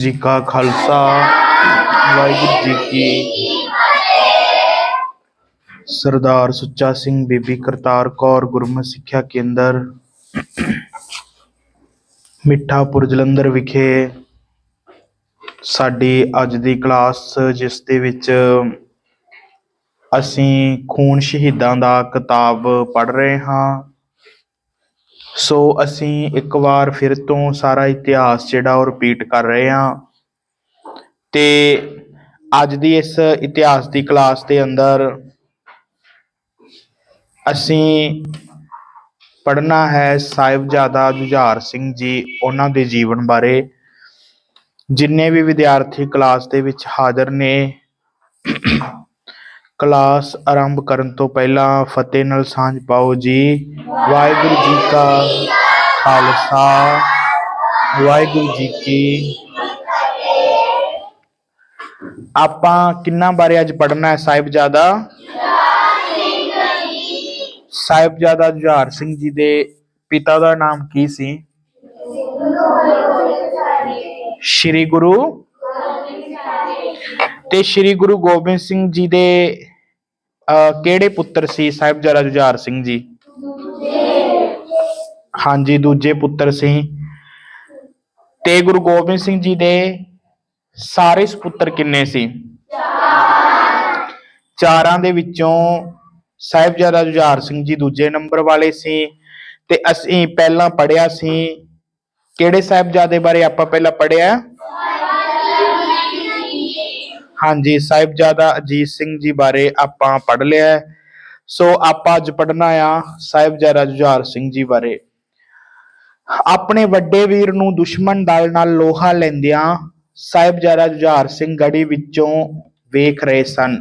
ਜੀ ਕਾ ਖਾਲਸਾ, ਵਾਹਿਗੁਰੂ ਜੀ ਕੀ ਸਰਦਾਰ ਸੁੱਚਾ ਸਿੰਘ ਬੀਬੀ ਕਰਤਾਰ ਕੌਰ ਗੁਰਮਤ ਸਿੱਖਿਆ ਕੇਂਦਰ, ਮਿੱਠਾਪੁਰ ਜਲੰਧਰ ਵਿਖੇ ਸਾਡੀ ਅੱਜ ਦੀ ਕਲਾਸ, ਜਿਸ ਦੇ ਵਿੱਚ ਅਸੀਂ ਖੂਨ ਸ਼ਹੀਦਾਂ ਦਾ ਕਿਤਾਬ ਪੜ੍ਹ ਰਹੇ ਹਾਂ। ਸੋ ਅਸੀਂ ਇੱਕ ਵਾਰ ਫਿਰ ਤੋਂ ਸਾਰਾ ਇਤਿਹਾਸ ਜਿਹੜਾ ਉਹ ਰਿਪੀਟ ਕਰ ਰਹੇ ਹਾਂ। ਤੇ ਅੱਜ ਦੀ ਇਸ ਇਤਿਹਾਸ ਦੀ ਕਲਾਸ ਦੇ ਅੰਦਰ ਅਸੀਂ ਪੜ੍ਹਨਾ ਹੈ ਸਾਹਿਬਜ਼ਾਦਾ ਜੁਝਾਰ ਸਿੰਘ ਜੀ ਉਹਨਾਂ ਦੇ ਜੀਵਨ ਬਾਰੇ, ਜਿੰਨੇ ਵੀ ਵਿਦਿਆਰਥੀ ਕਲਾਸ ਦੇ ਵਿੱਚ ਹਾਜ਼ਰ ਨੇ। ਕਲਾਸ ਆਰੰਭ ਕਰਨ ਤੋਂ ਪਹਿਲਾਂ ਫਤਿਹ ਨਾਲ ਸਾਂਝ ਪਾਓ ਜੀ। ਵਾਹਿਗੁਰੂ ਜੀ ਕਾ ਖਾਲਸਾ। ਵਾਹਿਗੁਰੂ ਜੀ ਕੀ ਆਪਾਂ ਕਿੰਨਾ ਬਾਰੇ ਅੱਜ ਪੜ੍ਹਨਾ ਹੈ ਸਾਹਿਬਜ਼ਾਦਾ? ਸਾਹਿਬਜ਼ਾਦਾ ਜੁਝਾਰ ਸਿੰਘ ਜੀ ਦੇ ਪਿਤਾ ਦਾ ਨਾਮ ਕੀ ਸੀ? ਸ਼੍ਰੀ ਗੁਰੂ ਤੇ ਸ਼੍ਰੀ ਗੁਰੂ ਗੋਬਿੰਦ ਸਿੰਘ ਜੀ ਦੇ ਕਿਹੜੇ ਪੁੱਤਰ ਸੀ ਸਾਹਿਬਜ਼ਾਦਾ ਜੁਝਾਰ ਸਿੰਘ ਜੀ? ਹਾਂਜੀ, ਦੂਜੇ ਪੁੱਤਰ ਸੀ। ਤੇ ਗੁਰੂ ਗੋਬਿੰਦ ਸਿੰਘ ਜੀ ਦੇ ਸਾਰੇ ਸੁਪੁੱਤਰ ਕਿੰਨੇ ਸੀ? ਚਾਰਾਂ ਦੇ ਵਿੱਚੋਂ ਸਾਹਿਬਜ਼ਾਦਾ ਜੁਝਾਰ ਸਿੰਘ ਜੀ ਦੂਜੇ ਨੰਬਰ ਵਾਲੇ ਸੀ। ਤੇ ਅਸੀਂ ਪਹਿਲਾਂ ਪੜਿਆ ਸੀ। ਕਿਹੜੇ ਸਾਹਿਬਜ਼ਾਦੇ ਬਾਰੇ ਆਪਾਂ ਪਹਿਲਾਂ ਪੜਿਆ ਹਾਂਜੀ, ਸਾਹਿਬਜ਼ਾਦਾ ਅਜੀਤ ਸਿੰਘ ਜੀ ਬਾਰੇ ਆਪਾਂ ਪੜ੍ਹ ਲਿਆ ਹੈ। ਸੋ ਆਪਾਂ ਅੱਜ ਪੜ੍ਹਨਾ ਆ ਸਾਹਿਬਜ਼ਾਦਾ ਜੁਝਾਰ ਸਿੰਘ ਜੀ ਬਾਰੇ। ਆਪਣੇ ਵੱਡੇ ਵੀਰ ਨੂੰ ਦੁਸ਼ਮਣ ਦਲ ਨਾਲ ਲੋਹਾ ਲੈਂਦਿਆਂ ਸਾਹਿਬਜ਼ਾਦਾ ਜੁਝਾਰ ਸਿੰਘ ਗੜੀ ਵਿੱਚੋਂ ਵੇਖ ਰਹੇ ਸਨ।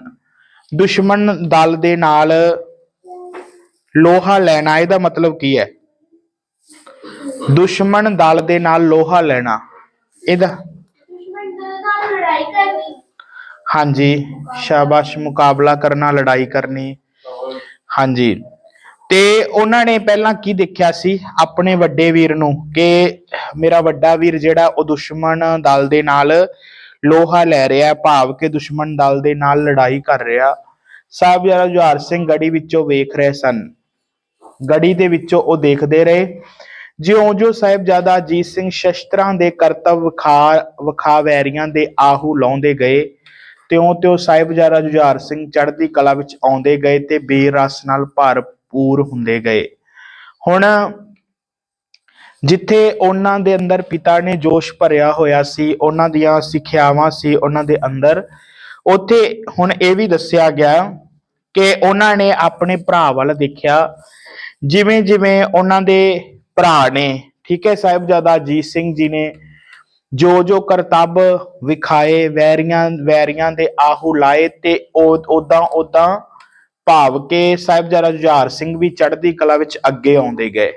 ਦੁਸ਼ਮਣ ਦਲ ਦੇ ਨਾਲ ਲੋਹਾ ਲੈਣਾ, ਇਹਦਾ ਮਤਲਬ ਕੀ ਹੈ? ਦੁਸ਼ਮਣ ਦਲ ਦੇ ਨਾਲ ਲੋਹਾ ਲੈਣਾ, ਇਹਦਾ ਦੁਸ਼ਮਣ ਦੇ ਨਾਲ ਲੜਾਈ ਕਰਨੀ ਹਾਂਜੀ, ਸ਼ਾਬਾਸ਼ ਮੁਕਾਬਲਾ ਕਰਨਾ, ਲੜਾਈ ਕਰਨੀ। ਹਾਂਜੀ। ਤੇ ਉਹਨਾਂ ਨੇ ਪਹਿਲਾਂ ਕੀ ਦੇਖਿਆ ਸੀ ਆਪਣੇ ਵੱਡੇ ਵੀਰ ਨੂੰ? ਕਿ ਮੇਰਾ ਵੱਡਾ ਵੀਰ ਜਿਹੜਾ, ਉਹ ਦੁਸ਼ਮਣ ਦਲ ਦੇ ਨਾਲ ਲੋਹਾ ਲੈ ਰਿਹਾ ਭਾਵ ਕਿ ਦੁਸ਼ਮਣ ਦਲ ਦੇ ਨਾਲ ਲੜਾਈ ਕਰ ਰਿਹਾ। ਸਾਹਿਬਜ਼ਾਦਾ ਜੁਹਾਰ ਸਿੰਘ ਗੜੀ ਵਿੱਚੋਂ ਵੇਖ ਰਹੇ ਸਨ। ਗੜੀ ਦੇ ਵਿੱਚੋਂ ਉਹ ਦੇਖਦੇ ਰਹੇ। ਜਿਉਂ-ਜਿਉਂ ਸਾਹਿਬਜ਼ਾਦਾ ਅਜੀਤ ਸਿੰਘ ਸ਼ਸਤਰਾਂ ਦੇ ਕਰਤੱਵ ਵਿਖਾ ਵਿਖਾਵੈਰੀਆਂ ਦੇ ਆਹੂ ਲਾਉਂਦੇ ਗਏ ਤਿਉਂ-ਤਿਉਂ ਸਾਹਿਬਜ਼ਾਦਾ ਜੁਝਾਰ ਸਿੰਘ ਚੜ੍ਹਦੀ ਕਲਾ ਵਿੱਚ ਆਉਂਦੇ ਗਏ ਤੇ ਬੇਰਸ ਰਸ ਨਾਲ ਭਰਪੂਰ ਹੁੰਦੇ ਗਏ। ਹੁਣ ਜਿੱਥੇ ਉਹਨਾਂ ਦੇ ਅੰਦਰ ਪਿਤਾ ਨੇ ਜੋਸ਼ ਭਰਿਆ ਹੋਇਆ ਸੀ, ਉਹਨਾਂ ਦੀਆਂ ਸਿੱਖਿਆਵਾਂ ਸੀ ਉਹਨਾਂ ਦੇ ਅੰਦਰ, ਉੱਥੇ ਹੁਣ ਇਹ ਵੀ ਦੱਸਿਆ ਗਿਆ ਕਿ ਉਹਨਾਂ ਨੇ ਆਪਣੇ ਭਰਾ ਵੱਲ ਦੇਖਿਆ। ਜਿਵੇਂ ਜਿਵੇਂ ਉਹਨਾਂ ਦੇ ਭਰਾ ਨੇ, ਠੀਕ ਹੈ, ਸਾਹਿਬਜ਼ਾਦਾ ਅਜੀਤ ਸਿੰਘ ਜੀ ਨੇ ਜੋ ਜੋ ਕਰਤੱਬ ਵਿਖਾਏ, ਵੈਰੀਆਂ ਵੈਰੀਆਂ ਦੇ ਆਹੂ ਲਾਏ ਤੇ ਉਦਾਂ ਉਦਾਂ ਭਾਵ ਕੇ ਸਾਹਿਬਜ਼ਾਦਾ ਜੁਝਾਰ ਸਿੰਘ ਵੀ ਚੜ੍ਹਦੀ ਕਲਾ ਵਿੱਚ ਅੱਗੇ ਆਉਂਦੇ ਗਏ।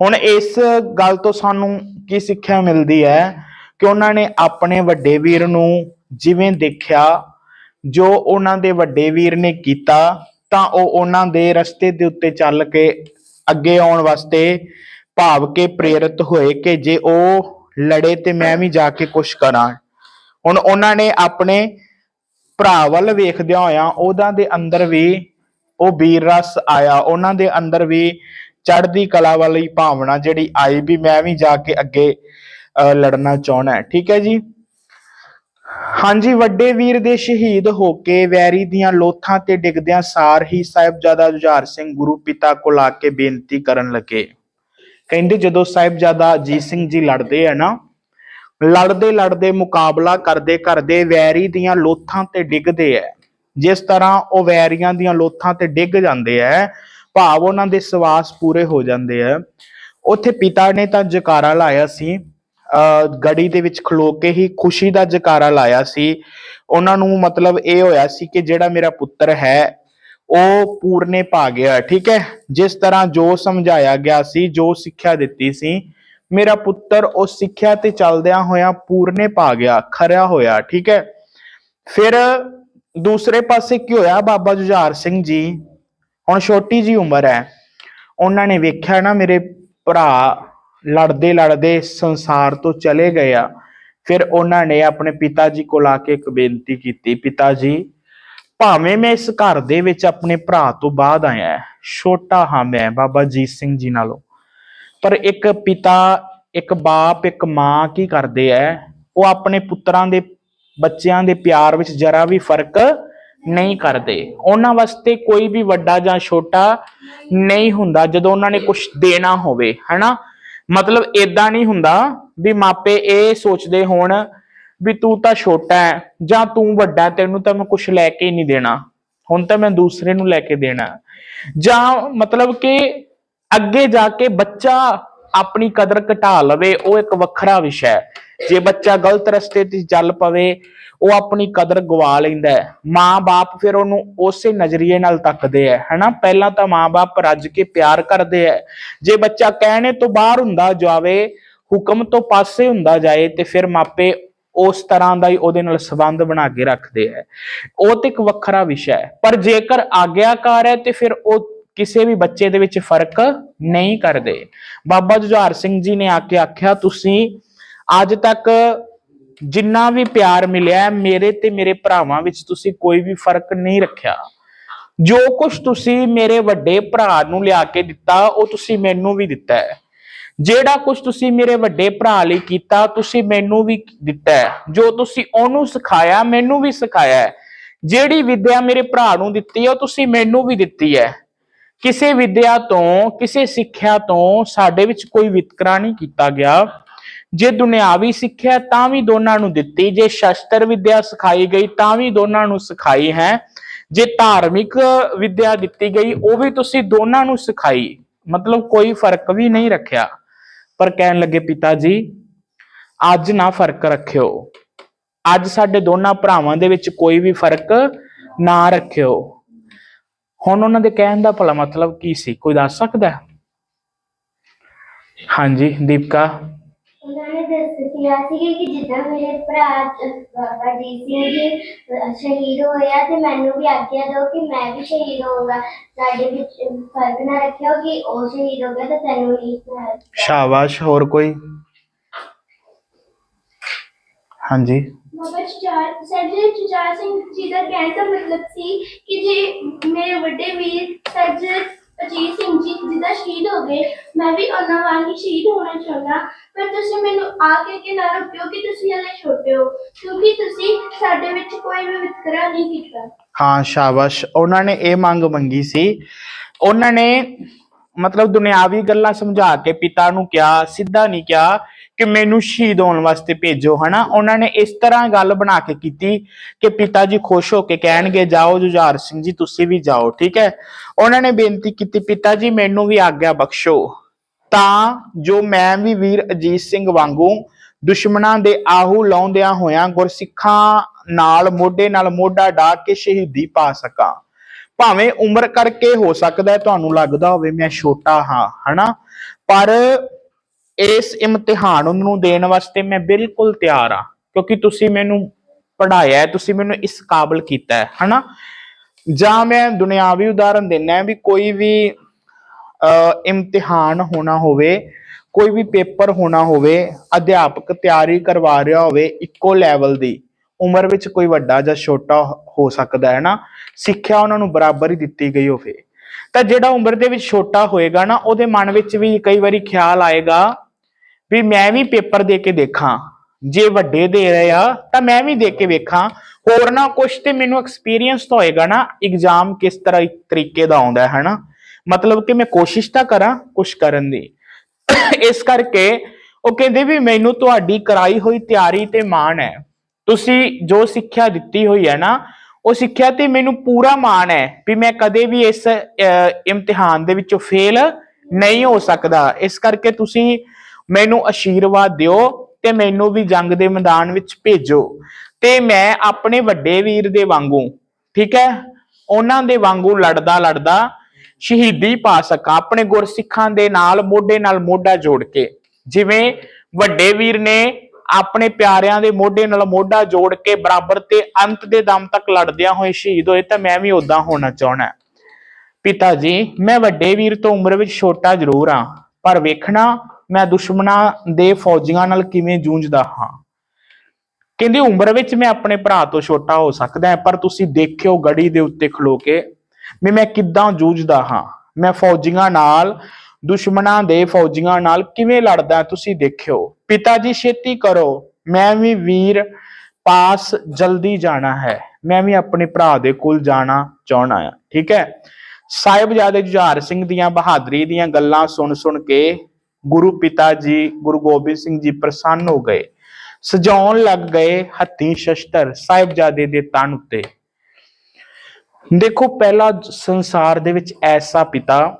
ਹੁਣ ਇਸ ਗੱਲ ਤੋਂ ਸਾਨੂੰ ਕੀ ਸਿੱਖਿਆ ਮਿਲਦੀ ਹੈ ਕਿ ਉਹਨਾਂ ਨੇ ਆਪਣੇ ਵੱਡੇ ਵੀਰ ਨੂੰ ਜਿਵੇਂ ਦੇਖਿਆ, ਜੋ ਉਹਨਾਂ ਦੇ ਵੱਡੇ ਵੀਰ ਨੇ ਕੀਤਾ, ਤਾਂ ਉਹ ਉਹਨਾਂ ਦੇ ਰਸਤੇ ਦੇ ਉੱਤੇ ਚੱਲ ਕੇ ਅੱਗੇ ਆਉਣ ਵਾਸਤੇ ਭਾਵ ਕੇ ਪ੍ਰੇਰਿਤ ਹੋਏ ਕਿ ਜੇ ਉਹ ਲੜੇ ਤੇ ਮੈਂ ਵੀ ਜਾ ਕੇ ਕੁਝ ਕਰਾਂ। ਹੁਣ ਉਹਨਾਂ ਨੇ ਆਪਣੇ ਭਰਾ ਵੱਲ ਵੇਖਦਿਆਂ ਹੋਇਆ ਉਹਨਾਂ ਦੇ ਅੰਦਰ ਵੀ ਉਹ ਵੀਰ ਰਸ ਆਇਆ। ਉਹਨਾਂ ਦੇ ਅੰਦਰ ਵੀ ਚੜ੍ਹਦੀ ਕਲਾ ਵਾਲੀ ਭਾਵਨਾ ਜਿਹੜੀ ਆਈ ਵੀ ਮੈਂ ਵੀ ਜਾ ਕੇ ਅੱਗੇ ਅਹ, ਲੜਨਾ ਚਾਹਣਾ ਠੀਕ ਹੈ ਜੀ? ਹਾਂਜੀ ਵੱਡੇ ਵੀਰ ਦੇ ਸ਼ਹੀਦ ਹੋ ਕੇ ਵੈਰੀ ਦੀਆਂ ਲੋਥਾਂ ਤੇ ਡਿੱਗਦਿਆਂ ਸਾਰ ਹੀ ਸਾਹਿਬਜ਼ਾਦਾ ਜੁਝਾਰ ਸਿੰਘ ਗੁਰੂ ਪਿਤਾ ਕੋਲ ਆ ਕੇ ਬੇਨਤੀ ਕਰਨ ਲੱਗੇ। ਕਹਿੰਦੇ ਜਦੋਂ ਸਾਹਿਬਜ਼ਾਦਾ ਅਜੀਤ ਸਿੰਘ ਜੀ ਲੜਦੇ ਆ ਨਾ, ਲੜਦੇ ਲੜਦੇ ਮੁਕਾਬਲਾ ਕਰਦੇ ਕਰਦੇ ਵੈਰੀ ਦੀਆਂ ਲੋਥਾਂ ਤੇ ਡਿੱਗਦੇ ਐ। ਜਿਸ ਤਰ੍ਹਾਂ ਉਹ ਵੈਰੀਆਂ ਦੀਆਂ ਲੋਥਾਂ ਤੇ ਡਿੱਗ ਜਾਂਦੇ ਐ, ਭਾਵ ਉਹਨਾਂ ਦੇ ਸਵਾਸ ਪੂਰੇ ਹੋ ਜਾਂਦੇ ਐ। ਉੱਥੇ ਪਿਤਾ ਨੇ ਤਾਂ ਜਕਾਰਾ ਲਾਇਆ ਸੀ, ਅਹ ਗੜੀ ਦੇ ਵਿੱਚ ਖਲੋ ਕੇ ਹੀ ਖੁਸ਼ੀ ਦਾ ਜਕਾਰਾ ਲਾਇਆ ਸੀ। ਉਹਨਾਂ ਨੂੰ ਮਤਲਬ ਇਹ ਹੋਇਆ ਸੀ ਕਿ ਜਿਹੜਾ ਮੇਰਾ ਪੁੱਤਰ ਹੈ ਉਹ ਪੂਰਨੇ ਪਾ ਗਿਆ, ਠੀਕ ਹੈ? ਜਿਸ ਤਰ੍ਹਾਂ ਜੋ ਸਮਝਾਇਆ ਗਿਆ ਸੀ, ਜੋ ਸਿੱਖਿਆ ਦਿੱਤੀ ਸੀ, ਮੇਰਾ ਪੁੱਤਰ ਉਸ ਸਿੱਖਿਆ ਤੇ ਚੱਲਦਿਆਂ ਹੋਇਆ ਪੂਰਨੇ ਪਾ ਗਿਆ, ਖਰਿਆ ਹੋਇਆ, ਠੀਕ ਹੈ? ਫਿਰ ਦੂਸਰੇ ਪਾਸੇ ਕੀ ਹੋਇਆ? ਬਾਬਾ ਜੁਝਾਰ ਸਿੰਘ ਜੀ, ਹੁਣ ਛੋਟੀ ਜੀ ਉਮਰ ਹੈ, ਉਹਨਾਂ ਨੇ ਵੇਖਿਆ ਨਾ ਮੇਰੇ ਭਰਾ ਲੜਦੇ ਲੜਦੇ ਸੰਸਾਰ ਤੋਂ ਚਲੇ ਗਏ ਆ। ਫਿਰ ਉਹਨਾਂ ਨੇ ਆਪਣੇ ਪਿਤਾ ਜੀ ਕੋਲ ਆ ਕੇ ਇੱਕ ਬੇਨਤੀ ਕੀਤੀ, ਪਿਤਾ ਜੀ ਭਾਵੇਂ ਮੈਂ ਇਸ ਘਰ ਦੇ ਵਿੱਚ ਆਪਣੇ ਭਰਾ ਤੋਂ ਬਾਅਦ ਆਇਆ ਛੋਟਾ ਹਾਂ ਮੈਂ, ਬਾਬਾ ਜੀਤ ਸਿੰਘ ਜੀ ਨਾਲੋਂ। ਪਰ ਇੱਕ ਪਿਤਾ, ਇੱਕ ਬਾਪ, ਇੱਕ ਮਾਂ ਕੀ ਕਰਦੇ ਐ? ਉਹ ਆਪਣੇ ਪੁੱਤਰਾਂ ਦੇ, ਬੱਚਿਆਂ ਦੇ ਪਿਆਰ ਵਿੱਚ ਜਰਾ ਵੀ ਫ਼ਰਕ ਨਹੀਂ ਕਰਦੇ। ਉਹਨਾਂ ਵਾਸਤੇ ਕੋਈ ਵੀ ਵੱਡਾ ਜਾਂ ਛੋਟਾ ਨਹੀਂ ਹੁੰਦਾ ਜਦੋਂ ਉਹਨਾਂ ਨੇ ਕੁਝ ਦੇਣਾ ਹੋਵੇ, ਹਨਾ? ਮਤਲਬ ਇਦਾਂ ਨਹੀਂ ਹੁੰਦਾ ਵੀ ਮਾਪੇ ਇਹ ਸੋਚਦੇ ਹੋਣ ਵੀ ਤੂੰ ਤਾਂ ਛੋਟਾ ਹੈ, ਜਾਂ ਤੂੰ ਵੱਡਾ ਤੈਨੂੰ ਤਾਂ ਮੈਂ ਕੁਝ ਲੈ ਕੇ ਹੀ ਨਹੀਂ ਦੇਣਾ। ਹੁਣ ਤਾਂ ਮੈਂ ਦੂਸਰੇ ਨੂੰ ਲੈ ਕੇ ਦੇਣਾ ਜਾਂ ਮਤਲਬ ਕਿ ਅੱਗੇ ਜਾ ਕੇ ਬੱਚਾ ਆਪਣੀ ਕਦਰ ਘਟਾ ਲਵੇ, ਉਹ ਇੱਕ ਵੱਖਰਾ ਵਿਸ਼ਾ ਹੈ। ਜੇ ਬੱਚਾ ਗਲਤ ਰਸਤੇ ਤੇ ਚੱਲ ਪਵੇ, ਉਹ ਆਪਣੀ ਕਦਰ ਗਵਾ ਲੈਂਦਾ ਹੈ। ਮਾਂ-ਬਾਪ ਫਿਰ ਉਹਨੂੰ ਉਸੇ ਨਜ਼ਰੀਏ ਨਾਲ ਤੱਕਦੇ ਹੈ, ਹਨਾ? ਪਹਿਲਾਂ ਤਾਂ ਮਾਂ-ਬਾਪ ਰੱਜ ਕੇ ਪਿਆਰ ਕਰਦੇ ਹੈ। ਜੇ ਬੱਚਾ ਕਹਿਣੇ ਤੋਂ ਬਾਹਰ ਹੁੰਦਾ ਜਾਵੇ, ਹੁਕਮ ਤੋਂ ਪਾਸੇ ਹੁੰਦਾ ਜਾਏ, ਤੇ ਫਿਰ ਮਾਪੇ ਉਸ ਤਰ੍ਹਾਂ ਦਾ ਹੀ ਉਹਦੇ ਨਾਲ ਸੰਬੰਧ ਬਣਾ ਕੇ ਰੱਖਦੇ ਹੈ ਉਹ ਤੇ ਇੱਕ ਵੱਖਰਾ ਵਿਸ਼ਾ ਹੈ ਪਰ ਜੇਕਰ ਆਗਿਆਕਾਰ ਹੈ ਤੇ ਫਿਰ ਉਹ ਕਿਸੇ ਵੀ ਬੱਚੇ ਦੇ ਵਿੱਚ ਫ਼ਰਕ ਨਹੀਂ ਕਰਦੇ। ਬਾਬਾ ਜੁਝਾਰ ਸਿੰਘ ਜੀ ਨੇ ਆ ਕੇ ਆਖਿਆ, ਤੁਸੀਂ ਅੱਜ ਤੱਕ ਜਿੰਨਾ ਵੀ ਪਿਆਰ ਮਿਲਿਆ ਮੇਰੇ ਤੇ ਮੇਰੇ ਭਰਾਵਾਂ ਵਿੱਚ ਤੁਸੀਂ ਕੋਈ ਵੀ ਫ਼ਰਕ ਨਹੀਂ ਰੱਖਿਆ। ਜੋ ਕੁਝ ਤੁਸੀਂ ਮੇਰੇ ਵੱਡੇ ਭਰਾ ਨੂੰ ਲਿਆ ਕੇ ਦਿੱਤਾ, ਉਹ ਤੁਸੀਂ ਮੈਨੂੰ ਵੀ ਦਿੱਤਾ ਹੈ ਜਿਹੜਾ ਕੁਝ ਤੁਸੀਂ ਮੇਰੇ ਵੱਡੇ ਭਰਾ ਲਈ ਕੀਤਾ, ਤੁਸੀਂ ਮੈਨੂੰ ਵੀ ਦਿੱਤਾ ਹੈ। ਜੋ ਤੁਸੀਂ ਉਹਨੂੰ ਸਿਖਾਇਆ, ਮੈਨੂੰ ਵੀ ਸਿਖਾਇਆ ਜਿਹੜੀ ਵਿਦਿਆ ਮੇਰੇ ਭਰਾ ਨੂੰ ਦਿੱਤੀ ਹੈ, ਉਹ ਤੁਸੀਂ ਮੈਨੂੰ ਵੀ ਦਿੱਤੀ ਹੈ। ਕਿਸੇ ਵਿਦਿਆ ਤੋਂ, ਕਿਸੇ ਸਿੱਖਿਆ ਤੋਂ ਸਾਡੇ ਵਿੱਚ ਕੋਈ ਵਿਤਕਰਾ ਨਹੀਂ ਕੀਤਾ ਗਿਆ। ਜੇ ਦੁਨਿਆਵੀ ਸਿੱਖਿਆ ਤਾਂ ਵੀ ਦੋਨਾਂ ਨੂੰ ਦਿੱਤੀ। ਜੇ ਸ਼ਸਤਰ ਵਿਦਿਆ ਸਿਖਾਈ ਗਈ, ਤਾਂ ਵੀ ਦੋਨਾਂ ਨੂੰ ਸਿਖਾਈ ਹੈ। ਜੇ ਧਾਰਮਿਕ ਵਿਦਿਆ ਦਿੱਤੀ ਗਈ, ਉਹ ਵੀ ਤੁਸੀਂ ਦੋਨਾਂ ਨੂੰ ਸਿਖਾਈ। ਮਤਲਬ ਕੋਈ ਫ਼ਰਕ ਵੀ ਨਹੀਂ ਰੱਖਿਆ। ਪਰ ਕਹਿਣ ਲੱਗੇ ਪਿਤਾ ਜੀ ਅੱਜ ਨਾ ਫ਼ਰਕ ਰੱਖਿਓ। ਅੱਜ ਸਾਡੇ ਦੋਨਾਂ ਭਰਾਵਾਂ ਦੇ ਵਿੱਚ ਕੋਈ ਵੀ ਫ਼ਰਕ ਨਾ ਰੱਖਿਓ। ਹੁਣ ਉਹਨਾਂ ਦੇ ਕਹਿਣ ਦਾ ਭਲਾ ਮਤਲਬ ਕੀ ਸੀ? ਕੋਈ ਦੱਸ ਸਕਦਾ? ਹਾਂਜੀ, ਦੀਪਕਾ। ਉਹਨਾਂ ਨੇ ਦੱਸ ਕਿਹਾ ਸੀ ਕਿ ਜਿੱਦਾਂ ਮੇਰੇ ਭਰਾ ਅਹ, ਬਾਬਾ ਜੀ ਸਿੰਘ ਜੀ ਅਹ, ਸ਼ਹੀਦ ਹੋਇਆ ਤੇ ਮੈਨੂੰ ਵੀ ਆਗਿਆ ਦਿਓ ਕਿ ਮੈਂ ਵੀ ਸ਼ਹੀਦ ਹੋਊਂਗਾ ਸਾਡੇ ਵਿੱਚ ਫ਼ਰਕ ਨਾ ਰੱਖਿਓ ਕਿ ਉਹ ਸ਼ਹੀਦ ਹੋ ਗਿਆ ਤਾਂ ਤੈਨੂੰ ਨਹੀਂ ਹੋਇਆ। ਸ਼ਾਬਾਸ਼ ਹੋਰ ਕੋਈ ਹਾਂਜੀ ਬਾਬਾ ਚੁਚਾਰ ਸਰਦਾਰ ਚੁਚਾਰ ਸਿੰਘ ਜੀ ਦਾ ਕਹਿਣ ਦਾ ਮਤਲਬ ਸੀ ਕਿ ਜੇ ਮੇਰੇ ਵੱਡੇ ਵੀਰ ਸਰਦਾਰ ਅਜੀਤ ਸਿੰਘ ਜੀ ਜਿੱਦਾਂ ਸ਼ਹੀਦ ਹੋ ਗਏ, ਮੈਂ ਵੀ ਉਹਨਾਂ ਵਾਂਗ ਹੀ ਸ਼ਹੀਦ ਹੋਣਾ ਚਾਹੁੰਦਾ। ਪਰ ਤੁਸੀਂ ਮੈਨੂੰ ਆ ਕੇ ਕਿ ਨਾ ਕਿ ਤੁਸੀਂ ਹਲੇ ਛੋਟੇ ਹੋ, ਕਿਉਂਕਿ ਤੁਸੀਂ ਸਾਡੇ ਵਿੱਚ ਕੋਈ ਵੀ ਵਿਤਕਰਾ ਨਹੀਂ ਕੀਤਾ। ਹਾਂ, ਸ਼ਾਬਾਸ਼। ਉਹਨਾਂ ਨੇ ਇਹ ਮੰਗ ਮੰਗੀ ਸੀ। ਉਹਨਾਂ ਨੇ ਮਤਲਬ ਦੁਨਿਆਵੀ ਗੱਲਾਂ ਸਮਝਾ ਕੇ ਪਿਤਾ ਨੂੰ ਕਿਹਾ, ਸਿੱਧਾ ਨਹੀਂ ਕਿਹਾ ਕਿ ਮੈਨੂੰ ਸ਼ਹੀਦ ਹੋਣ ਵਾਸਤੇ ਭੇਜੋ, ਹਨਾ? ਉਹਨਾਂ ਨੇ ਇਸ ਤਰ੍ਹਾਂ ਗੱਲ ਬਣਾ ਕੇ ਕੀਤੀ ਕਿ ਪਿਤਾ ਜੀ ਖੁਸ਼ ਹੋ ਕੇ ਕਹਿਣਗੇ, ਜਾਓ ਜੁਝਾਰ ਸਿੰਘ ਜੀ, ਤੁਸੀਂ ਵੀ ਜਾਓ। ਠੀਕ ਹੈ? ਉਹਨਾਂ ਨੇ ਬੇਨਤੀ ਕੀਤੀ, ਪਿਤਾ ਜੀ, ਮੈਨੂੰ ਵੀ ਆਗਿਆ ਬਖਸ਼ੋ। ਤਾਂ ਜੋ ਮੈਂ ਵੀ ਵੀਰ ਅਜੀਤ ਸਿੰਘ ਵਾਂਗੂ ਦੁਸ਼ਮਣਾਂ ਦੇ ਆਹੂ ਲਾਉਂਦਿਆਂ ਹੋਇਆਂ ਗੁਰਸਿੱਖਾਂ ਨਾਲ, ਮੋਢੇ ਨਾਲ ਮੋਢਾ ਢਾ ਕੇ ਸ਼ਹੀਦੀ ਪਾ ਸਕਾਂ। ਭਾਵੇਂ ਉਮਰ ਕਰਕੇ ਹੋ ਸਕਦਾ ਤੁਹਾਨੂੰ ਲੱਗਦਾ ਹੋਵੇ ਮੈਂ ਛੋਟਾ ਹਾਂ, ਹਨਾ? ਪਰ ਇਸ ਇਮਤਿਹਾਨ ਨੂੰ ਦੇਣ ਵਾਸਤੇ ਮੈਂ ਬਿਲਕੁਲ ਤਿਆਰ ਹਾਂ, ਕਿਉਂਕਿ ਤੁਸੀਂ ਮੈਨੂੰ ਪੜਾਇਆ ਤੁਸੀਂ ਮੈਨੂੰ ਇਸ ਕਾਬਲ ਕੀਤਾ ਹੈ, ਹਨਾ? ਜਾਂ ਮੈਂ ਦੁਨਿਆਵੀ ਉਦਾਹਰਨ ਦਿੰਨਾ ਵੀ ਕੋਈ ਵੀ ਇਮਤਿਹਾਨ ਹੋਣਾ ਹੋਵੇ, ਕੋਈ ਵੀ ਪੇਪਰ ਹੋਣਾ ਹੋਵੇ, ਅਧਿਆਪਕ ਤਿਆਰੀ ਕਰਵਾ ਰਿਹਾ ਹੋਵੇ ਇੱਕੋ ਲੈਵਲ ਦੀ, ਉਮਰ ਵਿੱਚ ਕੋਈ ਵੱਡਾ ਜਾਂ ਛੋਟਾ ਹੋ ਸਕਦਾ ਹੈ ਨਾ, ਸਿੱਖਿਆ ਉਹਨਾਂ ਨੂੰ ਬਰਾਬਰ ਹੀ ਦਿੱਤੀ ਗਈ ਹੋਵੇ। ਤਾਂ ਜਿਹੜਾ ਉਮਰ ਦੇ ਵਿੱਚ ਛੋਟਾ ਹੋਏਗਾ ਨਾ, ਉਹਦੇ ਮਨ ਵਿੱਚ ਵੀ ਕਈ ਵਾਰੀ ਖਿਆਲ ਆਏਗਾ ਵੀ ਮੈਂ ਵੀ ਪੇਪਰ ਦੇ ਕੇ ਦੇਖਾਂ। ਜੇ ਵੱਡੇ ਦੇ ਰਹੇ ਆ, ਤਾਂ ਮੈਂ ਵੀ ਦੇ ਕੇ ਵੇਖਾਂ। ਹੋਰ ਨਾ ਕੁਛ ਤੇ ਮੈਨੂੰ ਐਕਸਪੀਰੀਅੰਸ ਤਾਂ ਹੋਏਗਾ ਨਾ ਐਗਜ਼ਾਮ ਕਿਸ ਤਰ੍ਹਾਂ ਤਰੀਕੇ ਦਾ ਆਉਂਦਾ ਹੈ ਹਨਾ। ਮਤਲਬ ਕਿ ਮੈਂ ਕੋਸ਼ਿਸ਼ ਤਾਂ ਕਰਾਂ ਕੁਛ ਕਰਨ ਦੀ। ਇਸ ਕਰਕੇ ਉਹ ਕਹਿੰਦੇ ਵੀ ਮੈਨੂੰ ਤੁਹਾਡੀ ਕਰਾਈ ਹੋਈ ਤਿਆਰੀ ਤੇ ਮਾਣ ਹੈ। ਤੁਸੀਂ ਜੋ ਸਿੱਖਿਆ ਦਿੱਤੀ ਹੋਈ ਹੈ ਨਾ, ਉਹ ਸਿੱਖਿਆ ਤੇ ਮੈਨੂੰ ਪੂਰਾ ਮਾਣ ਹੈ ਵੀ ਮੈਂ ਕਦੇ ਵੀ ਇਸ ਇਮਤਿਹਾਨ ਦੇ ਵਿੱਚੋਂ ਫੇਲ ਨਹੀਂ ਹੋ ਸਕਦਾ। ਇਸ ਕਰਕੇ ਤੁਸੀਂ ਮੈਨੂੰ ਆਸ਼ੀਰਵਾਦ ਦਿਓ ਤੇ ਮੈਨੂੰ ਵੀ ਜੰਗ ਦੇ ਮੈਦਾਨ ਵਿੱਚ ਭੇਜੋ। ਤੇ ਮੈਂ ਆਪਣੇ ਵੱਡੇ ਵੀਰ ਦੇ ਵਾਂਗੂ, ਠੀਕ ਹੈ? ਉਹਨਾਂ ਦੇ ਵਾਂਗੂ ਲੜਦਾ ਲੜਦਾ ਸ਼ਹੀਦੀ ਪਾ ਸਕਾਂ, ਆਪਣੇ ਗੁਰਸਿੱਖਾਂ ਦੇ ਨਾਲ, ਮੋਢੇ ਨਾਲ ਮੋਢਾ ਜੋੜ ਕੇ। ਜਿਵੇਂ ਵੱਡੇ ਵੀਰ ਨੇ ਆਪਣੇ ਪਿਆਰਿਆਂ ਦੇ ਮੋਢੇ ਨਾਲ ਮੋਢਾ ਜੋੜ ਕੇ ਬਰਾਬਰ ਤੇ ਅੰਤ ਦੇ ਦਮ ਤੱਕ ਲੜਦਿਆਂ ਹੋਏ ਸ਼ਹੀਦ ਹੋਏ, ਤਾਂ ਮੈਂ ਵੀ ਉਦਾਂ ਹੋਣਾ ਚਾਹਣਾ ਪਿਤਾ ਜੀ, ਮੈਂ ਵੱਡੇ ਵੀਰ ਤੋਂ ਉਮਰ ਵਿੱਚ ਛੋਟਾ ਜ਼ਰੂਰ ਹਾਂ, ਪਰ ਵੇਖਣਾ ਮੈਂ ਦੁਸ਼ਮਣਾਂ ਦੇ ਫੌਜੀਆਂ ਨਾਲ ਕਿਵੇਂ ਜੂਝਦਾ ਹਾਂ? ਕਹਿੰਦੀ, ਉਮਰ ਵਿੱਚ ਮੈਂ ਆਪਣੇ ਭਰਾ ਤੋਂ ਛੋਟਾ ਹੋ ਸਕਦਾ ਪਰ ਤੁਸੀਂ ਦੇਖਿਓ ਗੜੀ ਦੇ ਉੱਤੇ ਖਲੋ ਕੇ ਵੀ ਮੈਂ ਕਿੱਦਾਂ ਜੂਝਦਾ ਹਾਂ। ਮੈਂ ਫੌਜੀਆਂ ਨਾਲ, ਦੁਸ਼ਮਣਾਂ ਦੇ ਫੌਜੀਆਂ ਨਾਲ ਕਿਵੇਂ ਲੜਦਾ ਤੁਸੀਂ ਦੇਖਿਓ। ਪਿਤਾ ਜੀ, ਛੇਤੀ ਕਰੋ। ਮੈਂ ਵੀ ਵੀਰ ਪਾਸ ਜਲਦੀ ਜਾਣਾ ਹੈ। ਮੈਂ ਵੀ ਆਪਣੇ ਭਰਾ ਦੇ ਕੋਲ ਜਾਣਾ ਚਾਹਣਾ ਆ ਠੀਕ ਹੈ? ਸਾਹਿਬਜ਼ਾਦੇ ਜੁਝਾਰ ਸਿੰਘ ਦੀਆਂ ਬਹਾਦਰੀ ਦੀਆਂ ਗੱਲਾਂ ਸੁਣ ਸੁਣ ਕੇ ਗੁਰੂ ਪਿਤਾ ਜੀ, ਗੁਰੂ ਗੋਬਿੰਦ ਸਿੰਘ ਜੀ ਪ੍ਰਸੰਨ ਹੋ ਗਏ। ਸਜਾਉਣ ਲੱਗ ਗਏ ਹੱਥੀਂ ਸ਼ਸਤਰ ਸਾਹਿਬਜ਼ਾਦੇ ਦੇ ਤਨ ਉੱਤੇ। ਦੇਖੋ, ਪਹਿਲਾ ਸੰਸਾਰ ਦੇ ਵਿੱਚ ਐਸਾ ਪਿਤਾ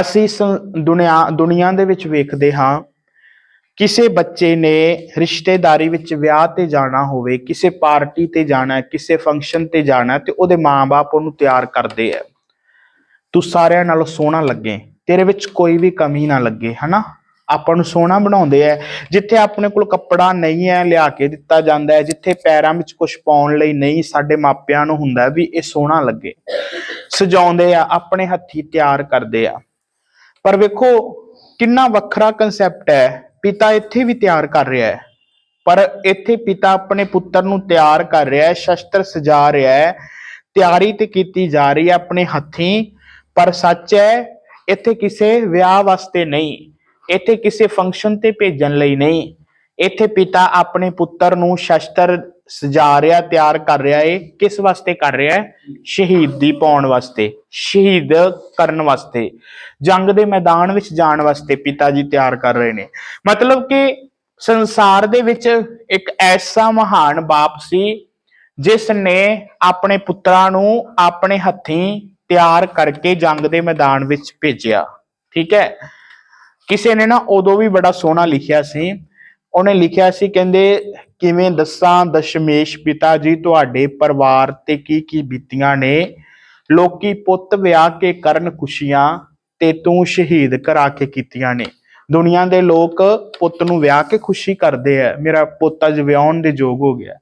ਅਸੀਂ ਸੰ- ਦੁਨੀਆ ਦੁਨੀਆ ਦੇ ਵਿੱਚ ਵੇਖਦੇ ਹਾਂ, ਕਿਸੇ ਬੱਚੇ ਨੇ ਰਿਸ਼ਤੇਦਾਰੀ ਵਿੱਚ ਵਿਆਹ ਤੇ ਜਾਣਾ ਹੋਵੇ, ਕਿਸੇ ਪਾਰਟੀ ਤੇ ਜਾਣਾ, ਕਿਸੇ ਫੰਕਸ਼ਨ ਤੇ ਜਾਣਾ ਤੇ ਉਹਦੇ ਮਾਪੇ ਉਹਨੂੰ ਤਿਆਰ ਕਰਦੇ ਆ। ਤੂੰ ਸਾਰਿਆਂ ਨਾਲੋਂ ਸੋਹਣਾ ਲੱਗੇ। ਤੇਰੇ ਵਿੱਚ ਕੋਈ ਵੀ ਕਮੀ ਨਾ ਲੱਗੇ, ਹਨਾ? ਆਪਾਂ ਨੂੰ ਸੋਹਣਾ ਬਣਾਉਂਦੇ ਆ ਜਿੱਥੇ ਆਪਣੇ ਕੋਲ ਕੱਪੜਾ ਨਹੀਂ ਹੈ ਲਿਆ ਕੇ ਦਿੱਤਾ ਜਾਂਦਾ ਹੈ ਜਿੱਥੇ ਪੈਰਾਂ ਵਿੱਚ ਕੁਝ ਪਾਉਣ ਲਈ ਨਹੀਂ, ਸਾਡੇ ਮਾਪਿਆਂ ਨੂੰ ਹੁੰਦਾ ਵੀ ਇਹ ਸੋਹਣਾ ਲੱਗੇ। ਸਜਾਉਂਦੇ ਆ, ਆਪਣੇ ਹੱਥੀ ਤਿਆਰ ਕਰਦੇ ਆ। ਪਰ ਵੇਖੋ, ਕਿੰਨਾ ਵੱਖਰਾ ਕਨਸੈਪਟ ਹੈ ਪਿਤਾ ਇੱਥੇ ਵੀ ਤਿਆਰ ਕਰ ਰਿਹਾ ਹੈ ਪਰ ਇੱਥੇ ਪਿਤਾ ਆਪਣੇ ਪੁੱਤਰ ਨੂੰ ਤਿਆਰ ਕਰ ਰਿਹਾ ਹੈ ਸ਼ਸਤਰ ਸਜਾ ਰਿਹਾ ਹੈ ਤਿਆਰੀ ਤੇ ਕੀਤੀ ਜਾ ਰਹੀ ਹੈ ਆਪਣੇ ਹੱਥੀਂ। ਪਰ ਸੱਚ ਹੈ ਇੱਥੇ ਕਿਸੇ ਵਿਆਹ ਵਾਸਤੇ ਨਹੀਂ। ਇੱਥੇ ਕਿਸੇ ਫੰਕਸ਼ਨ ਤੇ ਭੇਜਣ ਲਈ ਨਹੀਂ। ਇੱਥੇ ਪਿਤਾ ਆਪਣੇ ਪੁੱਤਰ ਨੂੰ ਸ਼ਸਤਰ ਸਜਾ ਰਿਹਾ, ਤਿਆਰ ਕਰ ਰਿਹਾ ਏ। ਕਿਸ ਵਾਸਤੇ ਕਰ ਰਿਹਾ ਹੈ ਸ਼ਹੀਦੀ ਪਾਉਣ ਵਾਸਤੇ, ਸ਼ਹੀਦ ਕਰਨ ਵਾਸਤੇ। ਜੰਗ ਦੇ ਮੈਦਾਨ ਵਿੱਚ ਜਾਣ ਵਾਸਤੇ ਪਿਤਾ ਜੀ ਤਿਆਰ ਕਰ ਰਹੇ ਨੇ। ਮਤਲਬ ਕਿ ਸੰਸਾਰ ਦੇ ਵਿੱਚ ਇੱਕ ਐਸਾ ਮਹਾਨ ਬਾਪ ਸੀ, ਜਿਸ ਨੇ ਆਪਣੇ ਪੁੱਤਰਾਂ ਨੂੰ ਆਪਣੇ ਹੱਥੀਂ ਤਿਆਰ ਕਰਕੇ ਜੰਗ ਦੇ ਮੈਦਾਨ ਵਿੱਚ ਭੇਜਿਆ। ਠੀਕ ਹੈ? ਕਿਸੇ ਨੇ ਨਾ ਉਦੋਂ ਵੀ ਬੜਾ ਸੋਹਣਾ ਲਿਖਿਆ ਸੀ। ਉਹਨੇ ਲਿਖਿਆ ਸੀ, ਕਹਿੰਦੇ, ਕਿਵੇਂ ਦੱਸਾਂ ਦਸ਼ਮੇਸ਼ ਪਿਤਾ ਜੀ, ਤੁਹਾਡੇ ਪਰਿਵਾਰ ਤੇ ਕੀ ਕੀ ਬੀਤੀਆਂ ਨੇ? ਲੋਕੀ ਪੁੱਤ ਵਿਆਹ ਕੇ ਕਰਨ ਖੁਸ਼ੀਆਂ ਤੇ ਤੂੰ ਸ਼ਹੀਦ ਕਰਾ ਕੇ ਕੀਤੀਆਂ ਨੇ। ਦੁਨੀਆ ਦੇ ਲੋਕ ਪੁੱਤ ਨੂੰ ਵਿਆਹ ਕੇ ਖੁਸ਼ੀ ਕਰਦੇ ਆ ਮੇਰਾ ਪੁੱਤ ਅੱਜ ਵਿਆਹਣ ਦੇ ਯੋਗ ਹੋ ਗਿਆ।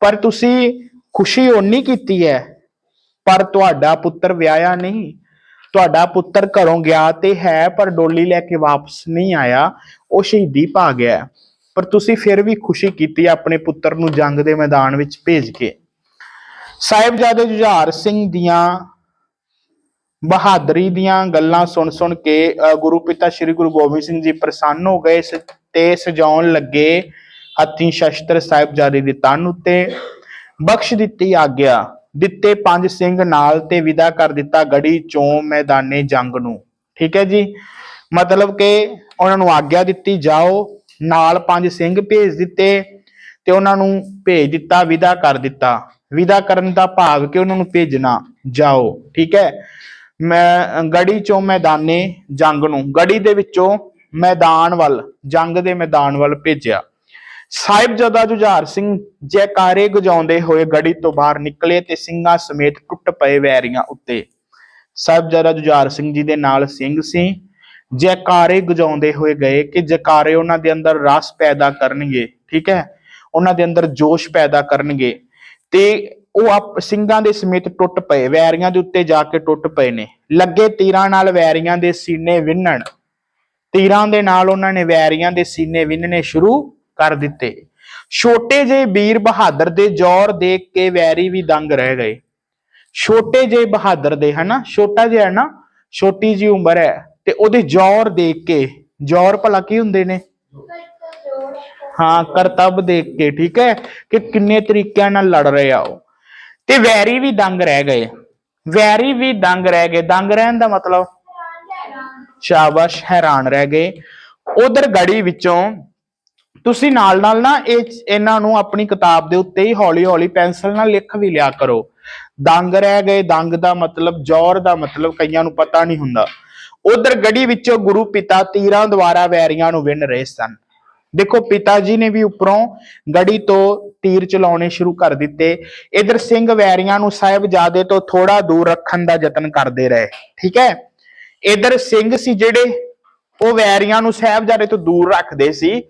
ਪਰ ਤੁਸੀਂ ਖੁਸ਼ੀ ਓਨੀ ਕੀਤੀ ਹੈ ਪਰ ਤੁਹਾਡਾ ਪੁੱਤਰ ਵਿਆਹਿਆ ਨਹੀਂ। ਤੁਹਾਡਾ ਪੁੱਤਰ ਘਰੋਂ ਗਿਆ ਤੇ ਹੈ ਪਰ ਡੋਲੀ ਲੈ ਕੇ ਵਾਪਸ ਨਹੀਂ ਆਇਆ। ਉਹ ਸ਼ਹੀਦੀ ਪਾ ਗਿਆ। ਪਰ ਤੁਸੀਂ ਫਿਰ ਵੀ ਖੁਸ਼ੀ ਕੀਤੀ ਆਪਣੇ ਪੁੱਤਰ ਨੂੰ ਜੰਗ ਦੇ ਮੈਦਾਨ ਵਿੱਚ ਭੇਜ ਕੇ। ਸਾਹਿਬਜ਼ਾਦੇ ਜੁਝਾਰ ਸਿੰਘ ਦੀਆਂ ਬਹਾਦਰੀ ਦੀਆਂ ਗੱਲਾਂ ਸੁਣ ਸੁਣ ਕੇ ਅ, ਗੁਰੂ ਪਿਤਾ ਸ੍ਰੀ ਗੁਰੂ ਗੋਬਿੰਦ ਸਿੰਘ ਜੀ ਪ੍ਰਸੰਨ ਹੋ ਗਏ ਸ- ਤੇ ਸਜਾਉਣ ਲੱਗੇ ਹੱਥੀਂ ਸ਼ਸਤਰ ਸਾਹਿਬਜ਼ਾਦੇ ਦੇ ਤਨ ਉੱਤੇ। ਬਖਸ਼ ਦਿੱਤੀ ਆਗਿਆ। ਦਿੱਤੇ ਪੰਜ ਸਿੰਘ ਨਾਲ ਤੇ ਵਿਦਾ ਕਰ ਦਿੱਤਾ ਗੜੀ ਚੋਂ ਮੈਦਾਨੇ ਜੰਗ ਨੂੰ। ਠੀਕ ਹੈ ਜੀ? ਮਤਲਬ ਕਿ ਉਹਨਾਂ ਨੂੰ ਆਗਿਆ ਦਿੱਤੀ, ਜਾਓ, ਨਾਲ ਪੰਜ ਸਿੰਘ ਭੇਜ ਦਿੱਤੇ ਤੇ ਉਹਨਾਂ ਨੂੰ ਭੇਜ ਦਿੱਤਾ, ਵਿਦਾ ਕਰ ਦਿੱਤਾ। ਵਿਦਾ ਕਰਨ ਦਾ ਭਾਵ ਕਿ ਉਹਨਾਂ ਨੂੰ ਭੇਜਣਾ, ਜਾਓ। ਠੀਕ ਹੈ? ਮੈਂ, ਗੜੀ ਚੋਂ ਮੈਦਾਨੇ ਜੰਗ ਨੂੰ, ਗੜੀ ਦੇ ਵਿੱਚੋਂ ਮੈਦਾਨ ਵੱਲ, ਜੰਗ ਦੇ ਮੈਦਾਨ ਵੱਲ ਭੇਜਿਆ। ਸਾਹਿਬਜ਼ਾਦਾ ਜੁਝਾਰ ਸਿੰਘ ਜੈਕਾਰੇ ਗਜਾਉਂਦੇ ਹੋਏ ਗੜੀ ਤੋਂ ਬਾਹਰ ਨਿਕਲੇ ਤੇ ਸਿੰਘਾਂ ਸਮੇਤ ਟੁੱਟ ਪਏ ਵੈਰੀਆਂ ਉੱਤੇ। ਸਾਹਿਬਜ਼ਾਦਾ ਜੁਝਾਰ ਸਿੰਘ ਜੀ ਦੇ ਨਾਲ ਸਿੰਘ ਸੀ। ਜੈਕਾਰੇ ਗਜਾਉਂਦੇ ਹੋਏ ਗਏ ਕਿ ਜੈਕਾਰੇ ਉਹਨਾਂ ਦੇ ਅੰਦਰ ਰਸ ਪੈਦਾ ਕਰਨਗੇ, ਠੀਕ ਹੈ? ਉਹਨਾਂ ਦੇ ਅੰਦਰ ਜੋਸ਼ ਪੈਦਾ ਕਰਨਗੇ ਤੇ ਉਹ ਆਪ ਸਿੰਘਾਂ ਦੇ ਸਮੇਤ ਟੁੱਟ ਪਏ, ਵੈਰੀਆਂ ਦੇ ਉੱਤੇ ਜਾ ਕੇ ਟੁੱਟ ਪਏ ਨੇ। ਲੱਗੇ ਤੀਰਾਂ ਨਾਲ ਵੈਰੀਆਂ ਦੇ ਸੀਨੇ ਵਿੰਨਣ ਤੀਰਾਂ ਦੇ ਨਾਲ ਉਹਨਾਂ ਨੇ ਵੈਰੀਆਂ ਦੇ ਸੀਨੇ ਵਿੰਨਣੇ ਸ਼ੁਰੂ ਕਰ ਦਿੱਤੇ। ਛੋਟੇ ਜਿਹੇ ਵੀਰ ਬਹਾਦਰ ਦੇ ਜ਼ੋਰ ਦੇਖ ਕੇ ਵੈਰੀ ਵੀ ਦੰਗ ਰਹਿ ਗਏ। ਛੋਟੇ ਜਿਹੇ ਬਹਾਦਰ ਦੇ, ਹਨਾ? ਛੋਟਾ ਜਿਹਾ ਨਾ? ਛੋਟੀ ਜੀ ਉਮਰ ਹੈ ਤੇ ਉਹਦੇ ਜ਼ੋਰ ਦੇਖ ਕੇ, ਜ਼ੋਰ ਭਲਾ ਕੀ ਹੁੰਦੇ ਨੇ? ਹਾਂ, ਕਰਤੱਵ ਦੇਖ ਕੇ, ਠੀਕ ਹੈ? ਕਿ ਕਿੰਨੇ ਤਰੀਕਿਆਂ ਨਾਲ ਲੜ ਰਹੇ ਆ ਉਹ। ਤੇ ਵੈਰੀ ਵੀ ਦੰਗ ਰਹਿ ਗਏ। ਵੈਰੀ ਵੀ ਦੰਗ ਰਹਿ ਗਏ। ਦੰਗ ਰਹਿਣ ਦਾ ਮਤਲਬ? ਸ਼ਾਬਾਸ਼, ਹੈਰਾਨ ਰਹਿ ਗਏ। ਉਧਰ ਗੜੀ ਵਿੱਚੋਂ ਤੁਸੀਂ ਨਾਲ ਨਾਲ ਨਾ ਇਹ ਇਹਨਾਂ ਨੂੰ ਆਪਣੀ ਕਿਤਾਬ ਦੇ ਉੱਤੇ ਹੀ ਹੌਲੀ ਹੌਲੀ ਪੈਨਸਲ ਨਾਲ ਲਿਖ ਵੀ ਲਿਆ ਕਰੋ। ਦੰਗ ਰਹਿ ਗਏ, ਦੰਗ ਦਾ ਮਤਲਬ ਜ਼ੋਰ ਦਾ ਮਤਲਬ ਕਈਆਂ ਨੂੰ ਪਤਾ ਨਹੀਂ ਹੁੰਦਾ। ਉਧਰ ਗੜੀ ਵਿੱਚੋਂ ਗੁਰੂ ਪਿਤਾ ਤੀਰਾਂ ਦੁਆਰਾ ਵੈਰੀਆਂ ਨੂੰ ਵਿੰਨ ਰਹੇ ਸਨ। ਦੇਖੋ, ਪਿਤਾ ਜੀ ਨੇ ਵੀ ਉੱਪਰੋਂ ਗੜੀ ਤੋਂ ਤੀਰ ਚਲਾਉਣੇ ਸ਼ੁਰੂ ਕਰ ਦਿੱਤੇ। ਇਧਰ ਸਿੰਘ ਵੈਰੀਆਂ ਨੂੰ ਸਾਹਿਬਜ਼ਾਦੇ ਤੋਂ ਥੋੜਾ ਦੂਰ ਰੱਖਣ ਦਾ ਯਤਨ ਕਰਦੇ ਰਹੇ। ਠੀਕ ਹੈ? ਇਧਰ ਸਿੰਘ ਸੀ ਜਿਹੜੇ, ਉਹ ਵੈਰੀਆਂ ਨੂੰ ਸਾਹਿਬਜ਼ਾਦੇ ਤੋਂ ਦੂਰ ਰੱਖਦੇ ਸੀ।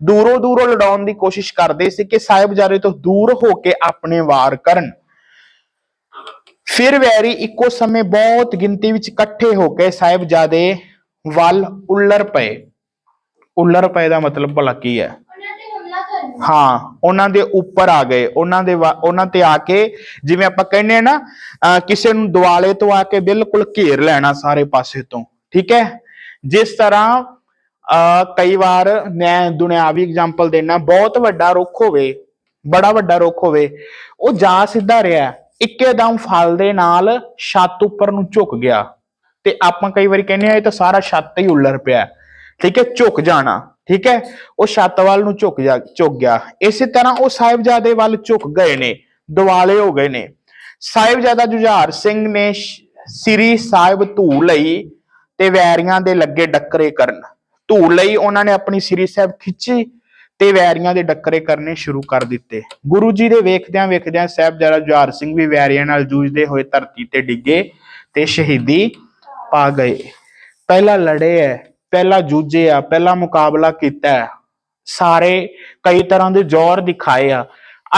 ਦੂਰੋਂ ਦੂਰੋਂ ਲੜਾਉਣ ਦੀ ਕੋਸ਼ਿਸ਼ ਕਰਦੇ ਸੀ ਕਿ ਸਾਹਿਬਜ਼ਾਦੇ ਤੋਂ ਦੂਰ ਹੋ ਕੇ ਆਪਣੇ ਵਾਰ ਕਰਨ। ਫਿਰ ਵੈਰੀ ਇੱਕੋ ਸਮੇਂ ਬਹੁਤ ਗਿਣਤੀ ਵਿੱਚ ਇਕੱਠੇ ਹੋ ਕੇ ਸਾਹਿਬਜ਼ਾਦੇ ਵੱਲ ਉੱਲਰ ਪਏ। ਉੱਲਰ ਪਏ ਦਾ ਮਤਲਬ ਭਲਾ ਕੀ ਹੈ? ਹਾਂ ਉਹਨਾਂ ਦੇ ਉੱਪਰ ਆ ਗਏ। ਉਹਨਾਂ ਦੇ ਉਹਨਾਂ ਤੇ ਆ ਕੇ ਜਿਵੇਂ ਆਪਾਂ ਕਹਿੰਦੇ ਆ ਨਾ ਕਿਸੇ ਨੂੰ ਦੁਆਲੇ ਤੋਂ ਆ ਕੇ ਬਿਲਕੁਲ ਘੇਰ ਲੈਣਾ ਸਾਰੇ ਪਾਸੇ ਤੋਂ। ਠੀਕ ਹੈ? ਜਿਸ ਤਰ੍ਹਾਂ ਕਈ ਵਾਰ ਮੈਂ ਦੁਨਿਆਵੀ ਐਗਜ਼ਾਮਪਲ ਦੇਣਾ ਬਹੁਤ ਵੱਡਾ ਰੁੱਖ ਹੋਵੇ, ਬੜਾ ਵੱਡਾ ਰੁੱਖ ਹੋਵੇ, ਉਹ ਜਾ ਸਿੱਧਾ ਰਿਹਾ ਇੱਕੇਦਮ ਫਲ ਦੇ ਨਾਲ ਛੱਤ ਉੱਪਰ ਨੂੰ ਝੁਕ ਗਿਆ। ਤੇ ਆਪਾਂ ਕਈ ਵਾਰੀ ਕਹਿੰਦੇ ਆ ਇਹ ਤਾਂ ਸਾਰਾ ਛੱਤ ਹੀ ਉੱਲਰ ਪਿਆ ਠੀਕ ਹੈ, ਝੁਕ ਜਾਣਾ। ਠੀਕ ਹੈ, ਉਹ ਛੱਤ ਵੱਲ ਨੂੰ ਝੁਕ ਜਾ, ਝੁਕ ਗਿਆ। ਇਸੇ ਤਰ੍ਹਾਂ ਉਹ ਸਾਹਿਬਜ਼ਾਦੇ ਵੱਲ ਝੁਕ ਗਏ ਨੇ ਦਿਵਾਲੇ ਹੋ ਗਏ ਨੇ। ਸਾਹਿਬਜ਼ਾਦਾ ਜੁਝਾਰ ਸਿੰਘ ਨੇ ਸ੍ਰੀ ਸਾਹਿਬ ਧੂ ਲਈ ਤੇ ਵੈਰੀਆਂ ਦੇ ਲੱਗੇ ਡੱਕਰੇ ਕਰਨ। ਧੂ ਲਈ, ਉਹਨਾਂ ਨੇ ਆਪਣੀ ਸ੍ਰੀ ਸਾਹਿਬ ਖਿੱਚੀ ਤੇ ਵੈਰੀਆਂ ਦੇ ਡੱਕਰੇ ਕਰਨੇ ਸ਼ੁਰੂ ਕਰ ਦਿੱਤੇ। ਗੁਰੂ ਜੀ ਦੇ ਵੇਖਦਿਆਂ ਵੇਖਦਿਆਂ ਸਾਹਿਬਜ਼ਾਦਾ ਜੁਝਾਰ ਸਿੰਘ ਵੀ ਵੈਰੀਆਂ ਨਾਲ ਜੂਝਦੇ ਹੋਏ ਧਰਤੀ ਤੇ ਡਿੱਗੇ ਤੇ ਸ਼ਹੀਦੀ ਪਾ ਗਏ। ਪਹਿਲਾ ਲੜੇ ਹੈ ਪਹਿਲਾ ਜੂਝੇ ਆ, ਪਹਿਲਾ ਮੁਕਾਬਲਾ ਕੀਤਾ ਸਾਰੇ ਕਈ ਤਰ੍ਹਾਂ ਦੇ ਜ਼ੋਰ ਦਿਖਾਏ ਆ।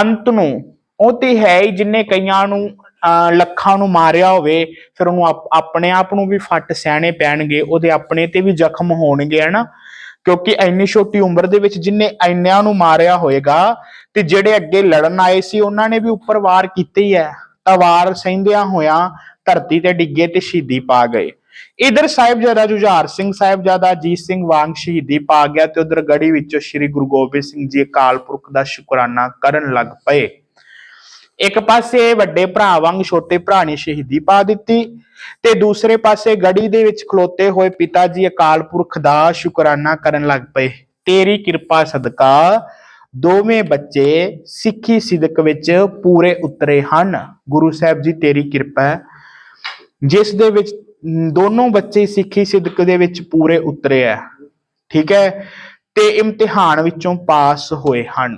ਅੰਤ ਨੂੰ ਉਹ ਤੇ ਹੈ ਹੀ ਜਿੰਨੇ ਕਈਆਂ ਨੂੰ ਲੱਖਾਂ ਨੂੰ ਮਾਰਿਆ ਹੋਵੇ, ਫਿਰ ਉਹਨੂੰ ਆਪਣੇ ਆਪ ਨੂੰ ਵੀ ਫੱਟ ਸਹਿਣੇ ਪੈਣਗੇ, ਉਹਦੇ ਆਪਣੇ ਤੇ ਵੀ ਜ਼ਖਮ ਹੋਣਗੇ, ਹਨਾ? ਕਿਉਂਕਿ ਇੰਨੀ ਛੋਟੀ ਉਮਰ ਦੇ ਵਿੱਚ ਜਿੰਨੇ ਇੰਨਿਆਂ ਨੂੰ ਮਾਰਿਆ ਹੋਏਗਾ, ਤੇ ਜਿਹੜੇ ਅੱਗੇ ਲੜਨ ਆਏ ਸੀ, ਉਹਨਾਂ ਨੇ ਵੀ ਉੱਪਰ ਵਾਰ ਕੀਤੀ ਹੀ ਹੈ। ਤਾਂ ਵਾਰ ਸਹਿੰਦਿਆਂ ਹੋਇਆਂ ਧਰਤੀ ਤੇ ਡਿੱਗੇ ਤੇ ਸ਼ਹੀਦੀ ਪਾ ਗਏ। ਇਧਰ ਸਾਹਿਬਜ਼ਾਦਾ ਜੁਝਾਰ ਸਿੰਘ, ਸਾਹਿਬਜ਼ਾਦਾ ਅਜੀਤ ਸਿੰਘ ਵਾਂਗ ਸ਼ਹੀਦੀ ਪਾ ਗਿਆ ਤੇ ਉਧਰ ਗੜੀ ਵਿੱਚੋਂ ਸ੍ਰੀ ਗੁਰੂ ਗੋਬਿੰਦ ਸਿੰਘ ਜੀ ਅਕਾਲ ਪੁਰਖ ਦਾ ਸ਼ੁਕਰਾਨਾ ਕਰਨ ਲੱਗ ਪਏ। ਇੱਕ ਪਾਸੇ ਵੱਡੇ ਭਰਾ ਵਾਂਗ ਛੋਟੇ ਭਰਾ ਨੇ ਸ਼ਹੀਦੀ ਪਾ ਦਿੱਤੀ ਤੇ ਦੂਸਰੇ ਪਾਸੇ ਗੜੀ ਦੇ ਵਿੱਚ ਖਲੋਤੇ ਹੋਏ ਪਿਤਾ ਜੀ ਅਕਾਲ ਪੁਰਖ ਦਾ ਸ਼ੁਕਰਾਨਾ ਕਰਨ ਲੱਗ ਪਏ। ਤੇਰੀ ਕਿਰਪਾ ਸਦਕਾ ਦੋਵੇਂ ਬੱਚੇ ਸਿੱਖੀ ਸਿਦਕ ਵਿੱਚ ਪੂਰੇ ਉਤਰੇ ਹਨ। ਗੁਰੂ ਸਾਹਿਬ ਜੀ ਤੇਰੀ ਕਿਰਪਾ ਜਿਸ ਦੇ ਵਿੱਚ ਮ, ਦੋਨੋਂ ਬੱਚੇ ਸਿੱਖੀ ਸਿਦਕ ਦੇ ਵਿੱਚ ਪੂਰੇ ਉਤਰੇ ਆ ਠੀਕ ਹੈ? ਤੇ ਇਮਤਿਹਾਨ ਵਿੱਚੋਂ ਪਾਸ ਹੋਏ ਹਨ।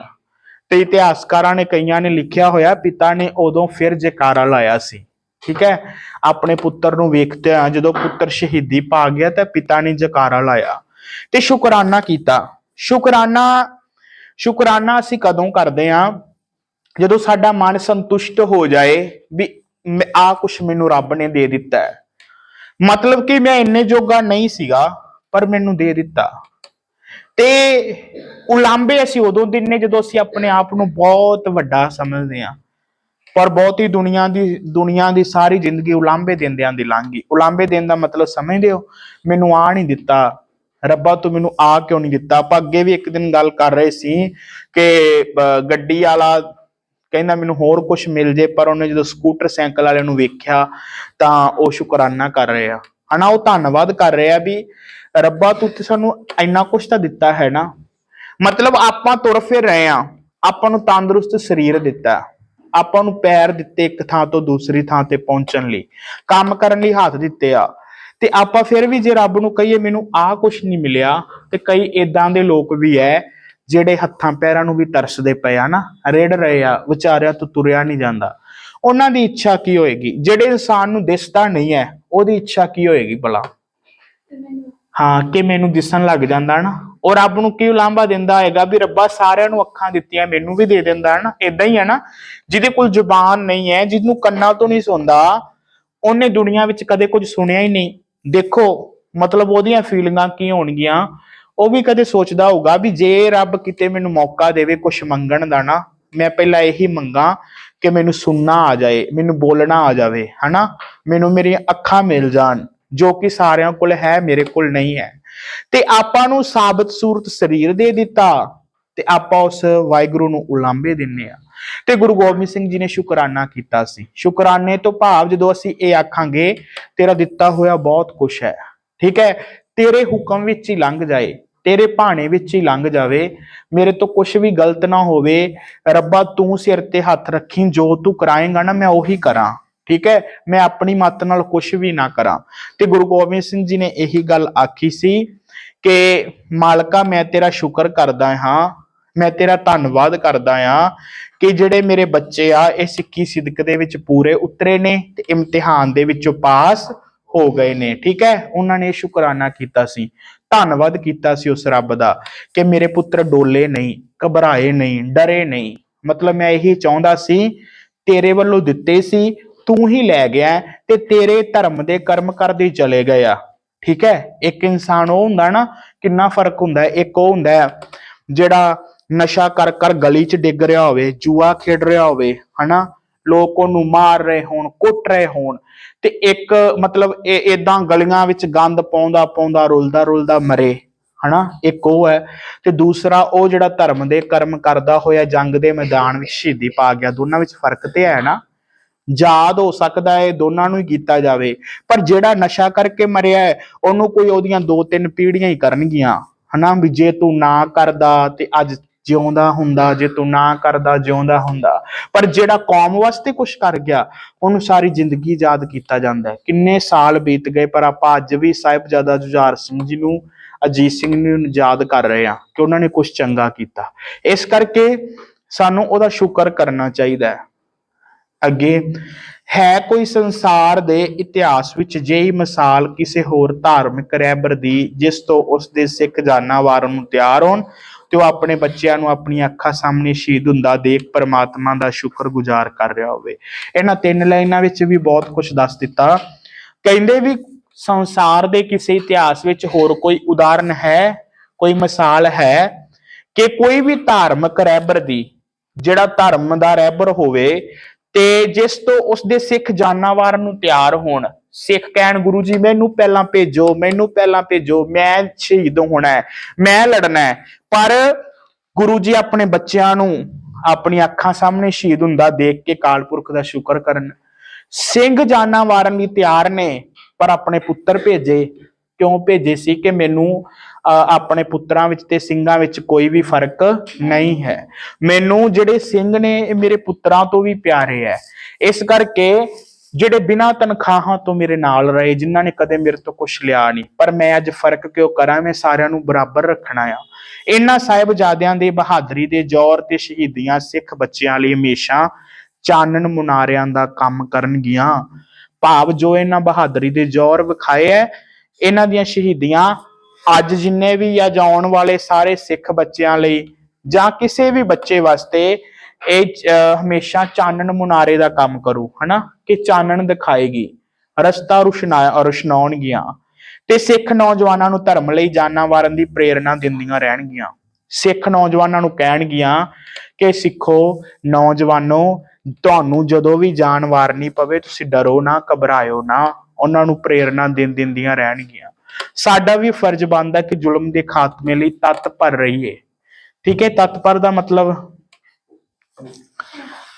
ਤੇ ਇਤਿਹਾਸਕਾਰਾਂ ਨੇ ਕਈਆਂ ਨੇ ਲਿਖਿਆ ਹੋਇਆ, ਪਿਤਾ ਨੇ ਉਦੋਂ ਫਿਰ ਜੈਕਾਰਾ ਲਾਇਆ ਸੀ। ਠੀਕ ਹੈ? ਆਪਣੇ ਪੁੱਤਰ ਨੂੰ ਵੇਖਦੇ ਆ ਜਦੋਂ ਪੁੱਤਰ ਸ਼ਹੀਦੀ ਪਾ ਗਿਆ ਤਾਂ ਪਿਤਾ ਨੇ ਜੈਕਾਰਾ ਲਾਇਆ। ਤੇ ਸ਼ੁਕਰਾਨਾ ਕੀਤਾ। ਸ਼ੁਕਰਾਨਾ ਸ਼ੁਕਰਾਨਾ ਅਸੀਂ ਕਦੋਂ ਕਰਦੇ ਆ ਜਦੋਂ ਸਾਡਾ ਮਨ ਸੰਤੁਸ਼ਟ ਹੋ ਜਾਏ ਵੀ ਆ ਕੁਛ ਮੈਨੂੰ ਰੱਬ ਨੇ ਦੇ ਦਿੱਤਾ ਹੈ। ਮਤਲਬ ਕਿ ਮੈਂ ਇੰਨੇ ਜੋਗਾ ਨਹੀਂ ਸੀਗਾ, ਪਰ ਮੈਨੂੰ ਦੇ ਦਿੱਤਾ। ਤੇ ਉਲਾਂਬੇ ਅਸੀਂ ਉਦੋਂ ਦਿੰਨੇ ਜਦੋਂ ਅਸੀਂ ਆਪਣੇ ਆਪ ਨੂੰ ਬਹੁਤ ਵੱਡਾ ਸਮਝਦੇ ਹਾਂ। ਪਰ ਬਹੁਤੀ ਦੁਨੀਆ ਦੀ ਦੁਨੀਆ ਦੀ ਸਾਰੀ ਜ਼ਿੰਦਗੀ ਉਲਾਂਬੇ ਦਿੰਦਿਆਂ ਦੀ ਲੰਘ ਗਈ। ਉਲਾਂਬੇ ਦੇਣ ਦਾ ਮਤਲਬ ਸਮਝਦੇ ਹੋ? ਮੈਨੂੰ ਆ ਨਹੀਂ ਦਿੱਤਾ। ਰੱਬਾ ਤੂੰ ਮੈਨੂੰ ਆ ਕਿਉਂ ਨਹੀਂ ਦਿੱਤਾ? ਆਪਾਂ ਅੱਗੇ ਵੀ ਇੱਕ ਦਿਨ ਗੱਲ ਕਰ ਰਹੇ ਸੀ ਕਿ ਗੱਡੀ ਵਾਲਾ ਕਹਿੰਦਾ ਮੈਨੂੰ ਹੋਰ ਕੁਝ ਮਿਲ ਜੇ, ਪਰ ਉਹਨੇ ਜਦੋਂ ਸਕੂਟਰ ਸਾਈਕਲ ਵਾਲੇ ਨੂੰ ਵੇਖਿਆ ਤਾਂ ਉਹ ਸ਼ੁਕਰਾਨਾ ਕਰ ਰਿਹਾ। ਆ ਹਨਾ, ਉਹ ਧੰਨਵਾਦ ਕਰ ਰਿਹਾ ਵੀ ਰੱਬਾ ਤੂੰ ਤੇ ਸਾਨੂੰ ਇੰਨਾ ਕੁਝ ਤਾਂ ਦਿੱਤਾ ਹੈ ਨਾ। ਮਤਲਬ ਆਪਾਂ ਤੁਰ ਫਿਰ ਰਹੇ ਆ ਆਪਾਂ ਨੂੰ ਤੰਦਰੁਸਤ ਸਰੀਰ ਦਿੱਤਾ ਆਪਾਂ ਨੂੰ ਪੈਰ ਦਿੱਤੇ ਇੱਕ ਥਾਂ ਤੋਂ ਦੂਸਰੀ ਥਾਂ ਤੇ ਪਹੁੰਚਣ ਲਈ। ਕੰਮ ਕਰਨ ਲਈ ਹੱਥ ਦਿੱਤੇ ਆ। ਤੇ ਆਪਾਂ ਫਿਰ ਵੀ ਜੇ ਰੱਬ ਨੂੰ ਕਹੀਏ, ਮੈਨੂੰ ਆਹ ਕੁਝ ਨਹੀਂ ਮਿਲਿਆ। ਤੇ ਕਈ ਇਦਾਂ ਦੇ ਲੋਕ ਵੀ ਐ, ਜਿਹੜੇ ਹੱਥਾਂ ਪੈਰਾਂ ਨੂੰ ਵੀ ਤਰਸਦੇ ਪਏ ਆ ਨਾ। ਰੇੜ ਰਹੇ ਆ, ਵਿਚਾਰਿਆਂ ਤੋਂ ਤੁਰਿਆ ਨਹੀਂ ਜਾਂਦਾ। ਉਹਨਾਂ ਦੀ ਇੱਛਾ ਕੀ ਹੋਏਗੀ? ਜਿਹੜੇ ਇਨਸਾਨ ਨੂੰ ਦਿਸਦਾ ਨਹੀਂ ਹੈ ਉਹਦੀ ਇੱਛਾ ਕੀ ਹੋਏਗੀ ਭਲਾ? ਹਾਂ, ਕਿ ਮੈਨੂੰ ਦਿਸਣ ਲੱਗ ਜਾਂਦਾ ਨਾ। ਉਹ ਰੱਬ ਨੂੰ ਕੀ ਉਲਾਂਭਾ ਦਿੰਦਾ ਹੈਗਾ ਵੀ ਰੱਬਾ ਸਾਰਿਆਂ ਨੂੰ ਅੱਖਾਂ ਦਿੱਤੀਆਂ, ਮੈਨੂੰ ਵੀ ਦੇ ਦਿੰਦਾ ਨਾ। ਇਦਾਂ ਹੀ ਹੈ ਨਾ, ਜਿਹਦੇ ਕੋਲ ਜ਼ੁਬਾਨ ਨਹੀਂ ਹੈ, ਜਿਹਨੂੰ ਕੰਨਾਂ ਤੋਂ ਨਹੀਂ ਸੁਣਦਾ, ਉਹਨੇ ਦੁਨੀਆ ਵਿੱਚ ਕਦੇ ਕੁਝ ਸੁਣਿਆ ਹੀ ਨਹੀਂ। ਦੇਖੋ, ਮਤਲਬ ਉਹਦੀਆਂ ਫੀਲਿੰਗਾਂ ਕੀ ਹੋਣਗੀਆਂ, ਉਹ ਵੀ ਕਦੇ ਸੋਚਦਾ ਹੋਊਗਾ ਵੀ ਜੇ ਰੱਬ ਕਿਤੇ ਮੈਨੂੰ ਮੌਕਾ ਦੇਵੇ ਕੁਝ ਮੰਗਣ ਦਾ ਨਾ, ਮੈਂ ਪਹਿਲਾਂ ਇਹੀ ਮੰਗਾ ਕਿ ਮੈਨੂੰ ਸੁਣਨਾ ਆ ਜਾਏ, ਮੈਨੂੰ ਬੋਲਣਾ ਆ ਜਾਵੇ, ਹਨਾ? ਮੈਨੂੰ ਮੇਰੀਆਂ ਅੱਖਾਂ ਮਿਲ ਜਾਣ। ਜੋ ਕਿ ਸਾਰਿਆਂ ਕੋਲ ਹੈ, ਮੇਰੇ ਕੋਲ ਨਹੀਂ ਹੈ। ਤੇ ਆਪਾਂ ਨੂੰ ਸਾਬਤ ਸੂਰਤ ਸਰੀਰ ਦੇ ਦਿੱਤਾ ਤੇ ਆਪਾਂ ਉਸ ਵਾਹਿਗੁਰੂ ਨੂੰ ਉਲਾਂਭੇ ਦਿੰਨੇ ਆ। ਤੇ ਗੁਰੂ ਗੋਬਿੰਦ ਸਿੰਘ ਜੀ ਨੇ ਸ਼ੁਕਰਾਨਾ ਕੀਤਾ ਸੀ। ਸ਼ੁਕਰਾਨੇ ਤੋਂ ਭਾਵ ਜਦੋਂ ਅਸੀਂ ਇਹ ਆਖਾਂਗੇ, ਤੇਰਾ ਦਿੱਤਾ ਹੋਇਆ ਬਹੁਤ ਕੁਛ ਹੈ। ਠੀਕ ਹੈ? ਤੇਰੇ ਹੁਕਮ ਵਿੱਚ ਹੀ ਲੰਘ ਜਾਏ, ਤੇਰੇ ਭਾਣੇ ਵਿੱਚ ਹੀ ਲੰਘ ਜਾਵੇ, ਮੇਰੇ ਤੋਂ ਕੁਝ ਵੀ ਗਲਤ ਨਾ ਹੋਵੇ, ਰੱਬਾ ਤੂੰ ਸਿਰ ਤੇ ਹੱਥ ਰੱਖੀ, ਜੋ ਤੂੰ ਕਰਾਏਗਾ ਨਾ, ਮੈਂ ਉਹੀ ਕਰਾਂ। ਠੀਕ ਹੈ? ਮੈਂ ਆਪਣੀ ਮੱਤ ਨਾਲ ਕੁਝ ਵੀ ਨਾ ਕਰਾਂ। ਤੇ ਗੁਰੂ ਗੋਬਿੰਦ ਸਿੰਘ ਜੀ ਨੇ ਇਹੀ ਗੱਲ ਆਖੀ ਸੀ ਕਿ, ਮਾਲਕਾ, ਮੈਂ ਤੇਰਾ ਸ਼ੁਕਰ ਕਰਦਾ ਹਾਂ, ਮੈਂ ਤੇਰਾ ਧੰਨਵਾਦ ਕਰਦਾ ਹਾਂ ਕਿ ਜਿਹੜੇ ਮੇਰੇ ਬੱਚੇ ਆ, ਇਹ ਸਿੱਖੀ ਸਿਦਕ ਦੇ ਵਿੱਚ ਪੂਰੇ ਉਤਰੇ ਨੇ ਤੇ ਇਮਤਿਹਾਨ ਦੇ ਵਿੱਚੋਂ ਪਾਸ ਹੋ ਗਏ ਨੇ। ਠੀਕ ਹੈ? ਉਹਨਾਂ ਨੇ ਸ਼ੁਕਰਾਨਾ ਕੀਤਾ ਸੀ। ਧੰਨਵਾਦ ਕੀਤਾ ਸੀ ਉਸ ਰੱਬ ਦਾ ਕਿ ਮੇਰੇ ਪੁੱਤਰ ਡੋਲੇ ਨਹੀਂ, ਘਬਰਾਏ ਨਹੀਂ, ਡਰੇ ਨਹੀਂ। ਮਤਲਬ ਮੈਂ ਇਹੀ ਚਾਹੁੰਦਾ ਸੀ, ਤੇਰੇ ਵੱਲੋਂ ਦਿੱਤੇ ਸੀ ਤੂੰ ਹੀ ਲੈ ਗਿਆ ਤੇ ਤੇਰੇ ਧਰਮ ਦੇ ਕਰਮ ਕਰਦੇ ਚਲੇ ਗਏ ਆ। ਠੀਕ ਹੈ? ਇੱਕ ਇਨਸਾਨ ਉਹ ਹੁੰਦਾ ਨਾ, ਕਿੰਨਾ ਫ਼ਰਕ ਹੁੰਦਾ ਇੱਕ ਉਹ ਹੁੰਦਾ ਜਿਹੜਾ ਨਸ਼ਾ ਕਰ ਕਰ ਗਲੀ 'ਚ ਡਿੱਗ ਰਿਹਾ ਹੋਵੇ, ਜੂਆ ਖੇਡ ਰਿਹਾ ਹੋਵੇ, ਹਨਾ? ਲੋਕ ਉਹਨੂੰ ਮਾਰ ਰਹੇ ਹੋਣ, ਕੁੱਟ ਰਹੇ ਹੋਣ ਤੇ ਇੱਕ ਮਤਲਬ ਇਹ ਇਦਾਂ ਗਲੀਆਂ ਵਿੱਚ ਗੰਦ ਪਾਉਂਦਾ ਪਾਉਂਦਾ, ਰੁਲਦਾ ਰੁਲਦਾ ਮਰੇ, ਹਨਾ? ਇੱਕ ਉਹ ਹੈ ਤੇ ਦੂਸਰਾ ਉਹ ਜਿਹੜਾ ਧਰਮ ਦੇ ਕਰਮ ਕਰਦਾ ਹੋਇਆ, ਜੰਗ ਦੇ ਮੈਦਾਨ ਵਿੱਚ ਸ਼ਹੀਦੀ ਪਾ ਗਿਆ। ਦੋਨਾਂ ਵਿੱਚ ਫ਼ਰਕ ਤੇ ਹੈ ਨਾ? ਯਾਦ ਹੋ ਸਕਦਾ ਹੈ, ਦੋਨਾਂ ਨੂੰ ਹੀ ਕੀਤਾ ਜਾਵੇ। ਪਰ ਜਿਹੜਾ ਨਸ਼ਾ ਕਰਕੇ ਮਰਿਆ ਹੈ, ਉਹਨੂੰ ਕੋਈ ਉਹਦੀਆਂ ਦੋ ਤਿੰਨ ਪੀੜ੍ਹੀਆਂ ਹੀ ਕਰਨਗੀਆਂ। ਹਨਾ ਵੀ ਜੇ ਤੂੰ ਨਾ ਕਰਦਾ ਤੇ ਅੱਜ ਜਿਉਂਦਾ ਹੁੰਦਾ, ਜੇ ਤੂੰ ਨਾ ਕਰਦਾ, ਜਿਉਂਦਾ ਹੁੰਦਾ। ਪਰ ਜਿਹੜਾ ਕੌਮ ਵਾਸਤੇ ਕੁਝ ਕਰ ਗਿਆ, ਉਹਨੂੰ ਸਾਰੀ ਜ਼ਿੰਦਗੀ ਯਾਦ ਕੀਤਾ ਜਾਂਦਾ ਹੈ। ਕਿੰਨੇ ਸਾਲ ਬੀਤ ਗਏ, ਪਰ ਆਪਾਂ ਅੱਜ ਵੀ ਸਾਹਿਬਜ਼ਾਦਾ ਜੁਝਾਰ ਸਿੰਘ ਜੀ ਨੂੰ, ਅਜੀਤ ਸਿੰਘ ਨੂੰ ਯਾਦ ਕਰ ਰਹੇ ਹਾਂ ਕਿ ਉਹਨਾਂ ਨੇ ਕੁਝ ਚੰਗਾ ਕੀਤਾ। ਇਸ ਕਰਕੇ ਸਾਨੂੰ ਉਹਦਾ ਸ਼ੁਕਰ ਕਰਨਾ ਚਾਹੀਦਾ ਹੈ। ਅੱਗੇ, ਹੈ ਕੋਈ ਸੰਸਾਰ ਦੇ ਇਤਿਹਾਸ ਵਿੱਚ ਜਿਹੀ ਮਿਸਾਲ ਕਿਸੇ ਹੋਰ ਧਾਰਮਿਕ ਰਹਿਬਰ ਦੀ, ਜਿਸ ਤੋਂ ਉਸ ਦੇ ਸਿੱਖ ਜਾਨਾਵਾਰ ਨੂੰ ਤਿਆਰ ਹੋਣ ਤੇ ਉਹ ਆਪਣੇ ਬੱਚਿਆਂ ਨੂੰ ਆਪਣੀਆਂ ਅੱਖਾਂ ਸਾਹਮਣੇ ਸ਼ਹੀਦ ਹੁੰਦਾ ਦੇਖ ਪਰਮਾਤਮਾ ਦਾ ਸ਼ੁਕਰਗੁਜ਼ਾਰ ਕਰ ਰਿਹਾ ਹੋਵੇ। ਇਹਨਾਂ ਤਿੰਨ ਲਾਈਨਾਂ ਵਿੱਚ ਵੀ ਬਹੁਤ ਕੁਝ ਦੱਸ ਦਿੱਤਾ। ਕਹਿੰਦੇ ਵੀ ਸੰਸਾਰ ਦੇ ਕਿਸੇ ਇਤਿਹਾਸ ਵਿੱਚ ਹੋਰ ਕੋਈ ਉਦਾਹਰਨ ਹੈ, ਕੋਈ ਮਿਸਾਲ ਹੈ ਕਿ ਕੋਈ ਵੀ ਧਾਰਮਿਕ ਰਹਿਬਰ ਦੀ, ਜਿਹੜਾ ਧਰਮ ਦਾ ਰਹਿਬਰ ਹੋਵੇ ਤੇ ਜਿਸ ਤੋਂ ਉਸਦੇ ਸਿੱਖ ਜਾਨਾਵਾਰ ਨੂੰ ਤਿਆਰ ਹੋਣ, ਸਿੱਖ ਕਹਿਣ ਗੁਰੂ ਜੀ, ਮੈਨੂੰ ਪਹਿਲਾਂ ਭੇਜੋ, ਮੈਨੂੰ ਪਹਿਲਾਂ ਭੇਜੋ, ਮੈਂ ਸ਼ਹੀਦ ਹੋਣਾ ਹੈ, ਮੈਂ ਲੜਨਾ ਹੈ। ਪਰ ਗੁਰੂ ਜੀ ਆਪਣੇ ਬੱਚਿਆਂ ਨੂੰ ਆਪਣੀ ਅੱਖਾਂ ਸਾਹਮਣੇ ਸ਼ਹੀਦ ਹੁੰਦਾ ਦੇਖ ਕੇ ਕਾਲਪੁਰਖ ਦਾ ਸ਼ੁਕਰ ਕਰਨ। ਸਿੰਘ ਜਾਨਾਂ ਵਾਰਨ ਲਈ ਤਿਆਰ ਨੇ, ਪਰ ਆਪਣੇ ਪੁੱਤਰ ਭੇਜੇ, ਕਿਉਂ ਭੇਜੇ ਸੀ ਕਿ ਮੈਨੂੰ ਆਪਣੇ ਪੁੱਤਰਾਂ ਵਿੱਚ ਤੇ ਸਿੰਘਾਂ ਵਿੱਚ ਕੋਈ ਵੀ ਫ਼ਰਕ ਨਹੀਂ ਹੈ। ਮੈਨੂੰ ਜਿਹੜੇ ਸਿੰਘ ਨੇ, ਇਹ ਮੇਰੇ ਪੁੱਤਰਾਂ ਤੋਂ ਵੀ ਪਿਆਰੇ ਹੈ ਇਸ ਕਰਕੇ ਜਿਹੜੇ ਬਿਨਾਂ ਤਨਖਾਹਾਂ ਤੋਂ ਮੇਰੇ ਨਾਲ ਰਹੇ, ਜਿਨ੍ਹਾਂ ਨੇ ਕਦੇ ਮੇਰੇ ਤੋਂ ਕੁਝ ਲਿਆ ਨਹੀਂ, ਪਰ ਮੈਂ ਅੱਜ ਫ਼ਰਕ ਕਿਉਂ ਕਰਾਂ? ਮੈਂ ਸਾਰਿਆਂ ਨੂੰ ਬਰਾਬਰ ਰੱਖਣਾ ਆ। ਇਹਨਾਂ ਸਾਹਿਬਜ਼ਾਦਿਆਂ ਦੇ ਬਹਾਦਰੀ ਦੇ ਜ਼ੋਰ ਤੇ ਸ਼ਹੀਦੀਆਂ ਸਿੱਖ ਬੱਚਿਆਂ ਲਈ ਹਮੇਸ਼ਾ ਚਾਨਣ ਮੁਨਾਰਿਆਂ ਦਾ ਕੰਮ ਕਰਨਗੀਆਂ। ਭਾਵ ਜੋ ਇਹਨਾਂ ਬਹਾਦਰੀ ਦੇ ਜ਼ੋਰ ਵਿਖਾਏ ਹੈ ਇਹਨਾਂ ਦੀਆਂ ਸ਼ਹੀਦੀਆਂ ਅੱਜ ਜਿੰਨੇ ਵੀ ਜਾਂ ਆਉਣ ਵਾਲੇ ਸਾਰੇ ਸਿੱਖ ਬੱਚਿਆਂ ਲਈ ਜਾਂ ਕਿਸੇ ਵੀ ਬੱਚੇ ਵਾਸਤੇ ਇਹ ਹਮੇਸ਼ਾ ਚਾਨਣ ਮੁਨਾਰੇ ਦਾ ਕੰਮ ਕਰੂ, ਹਨਾ? ਕਿ ਚਾਨਣ ਦਿਖਾਏਗੀ, ਰਸਤਾ ਰੁਸ਼ਨਾ, ਰੁਸ਼ਨਾਉਣਗੀਆਂ। ਤੇ ਸਿੱਖ ਨੌਜਵਾਨਾਂ ਨੂੰ ਧਰਮ ਲਈ ਜਾਨਾਂ ਵਾਰਨ ਦੀ ਪ੍ਰੇਰਣਾ ਦਿੰਦੀਆਂ ਰਹਿਣਗੀਆਂ। ਸਿੱਖ ਨੌਜਵਾਨਾਂ ਨੂੰ ਕਹਿਣਗੀਆਂ ਕਿ ਸਿੱਖੋ, ਨੌਜਵਾਨੋ, ਤੁਹਾਨੂੰ ਜਦੋਂ ਵੀ ਜਾਨ ਵਾਰਨੀ ਪਵੇ, ਤੁਸੀਂ ਡਰੋ ਨਾ, ਘਬਰਾਇਓ ਨਾ। ਉਹਨਾਂ ਨੂੰ ਪ੍ਰੇਰਣਾ ਦਿੰ, ਦਿੰਦੀਆਂ ਰਹਿਣਗੀਆਂ। ਸਾਡਾ ਵੀ ਫਰਜ਼ ਬਣਦਾ ਕਿ ਜ਼ੁਲਮ ਦੇ ਖਾਤਮੇ ਲਈ ਤਤਪਰ ਰਹੀਏ। ਠੀਕ ਹੈ ਤਤਪਰ ਦਾ ਮਤਲਬ?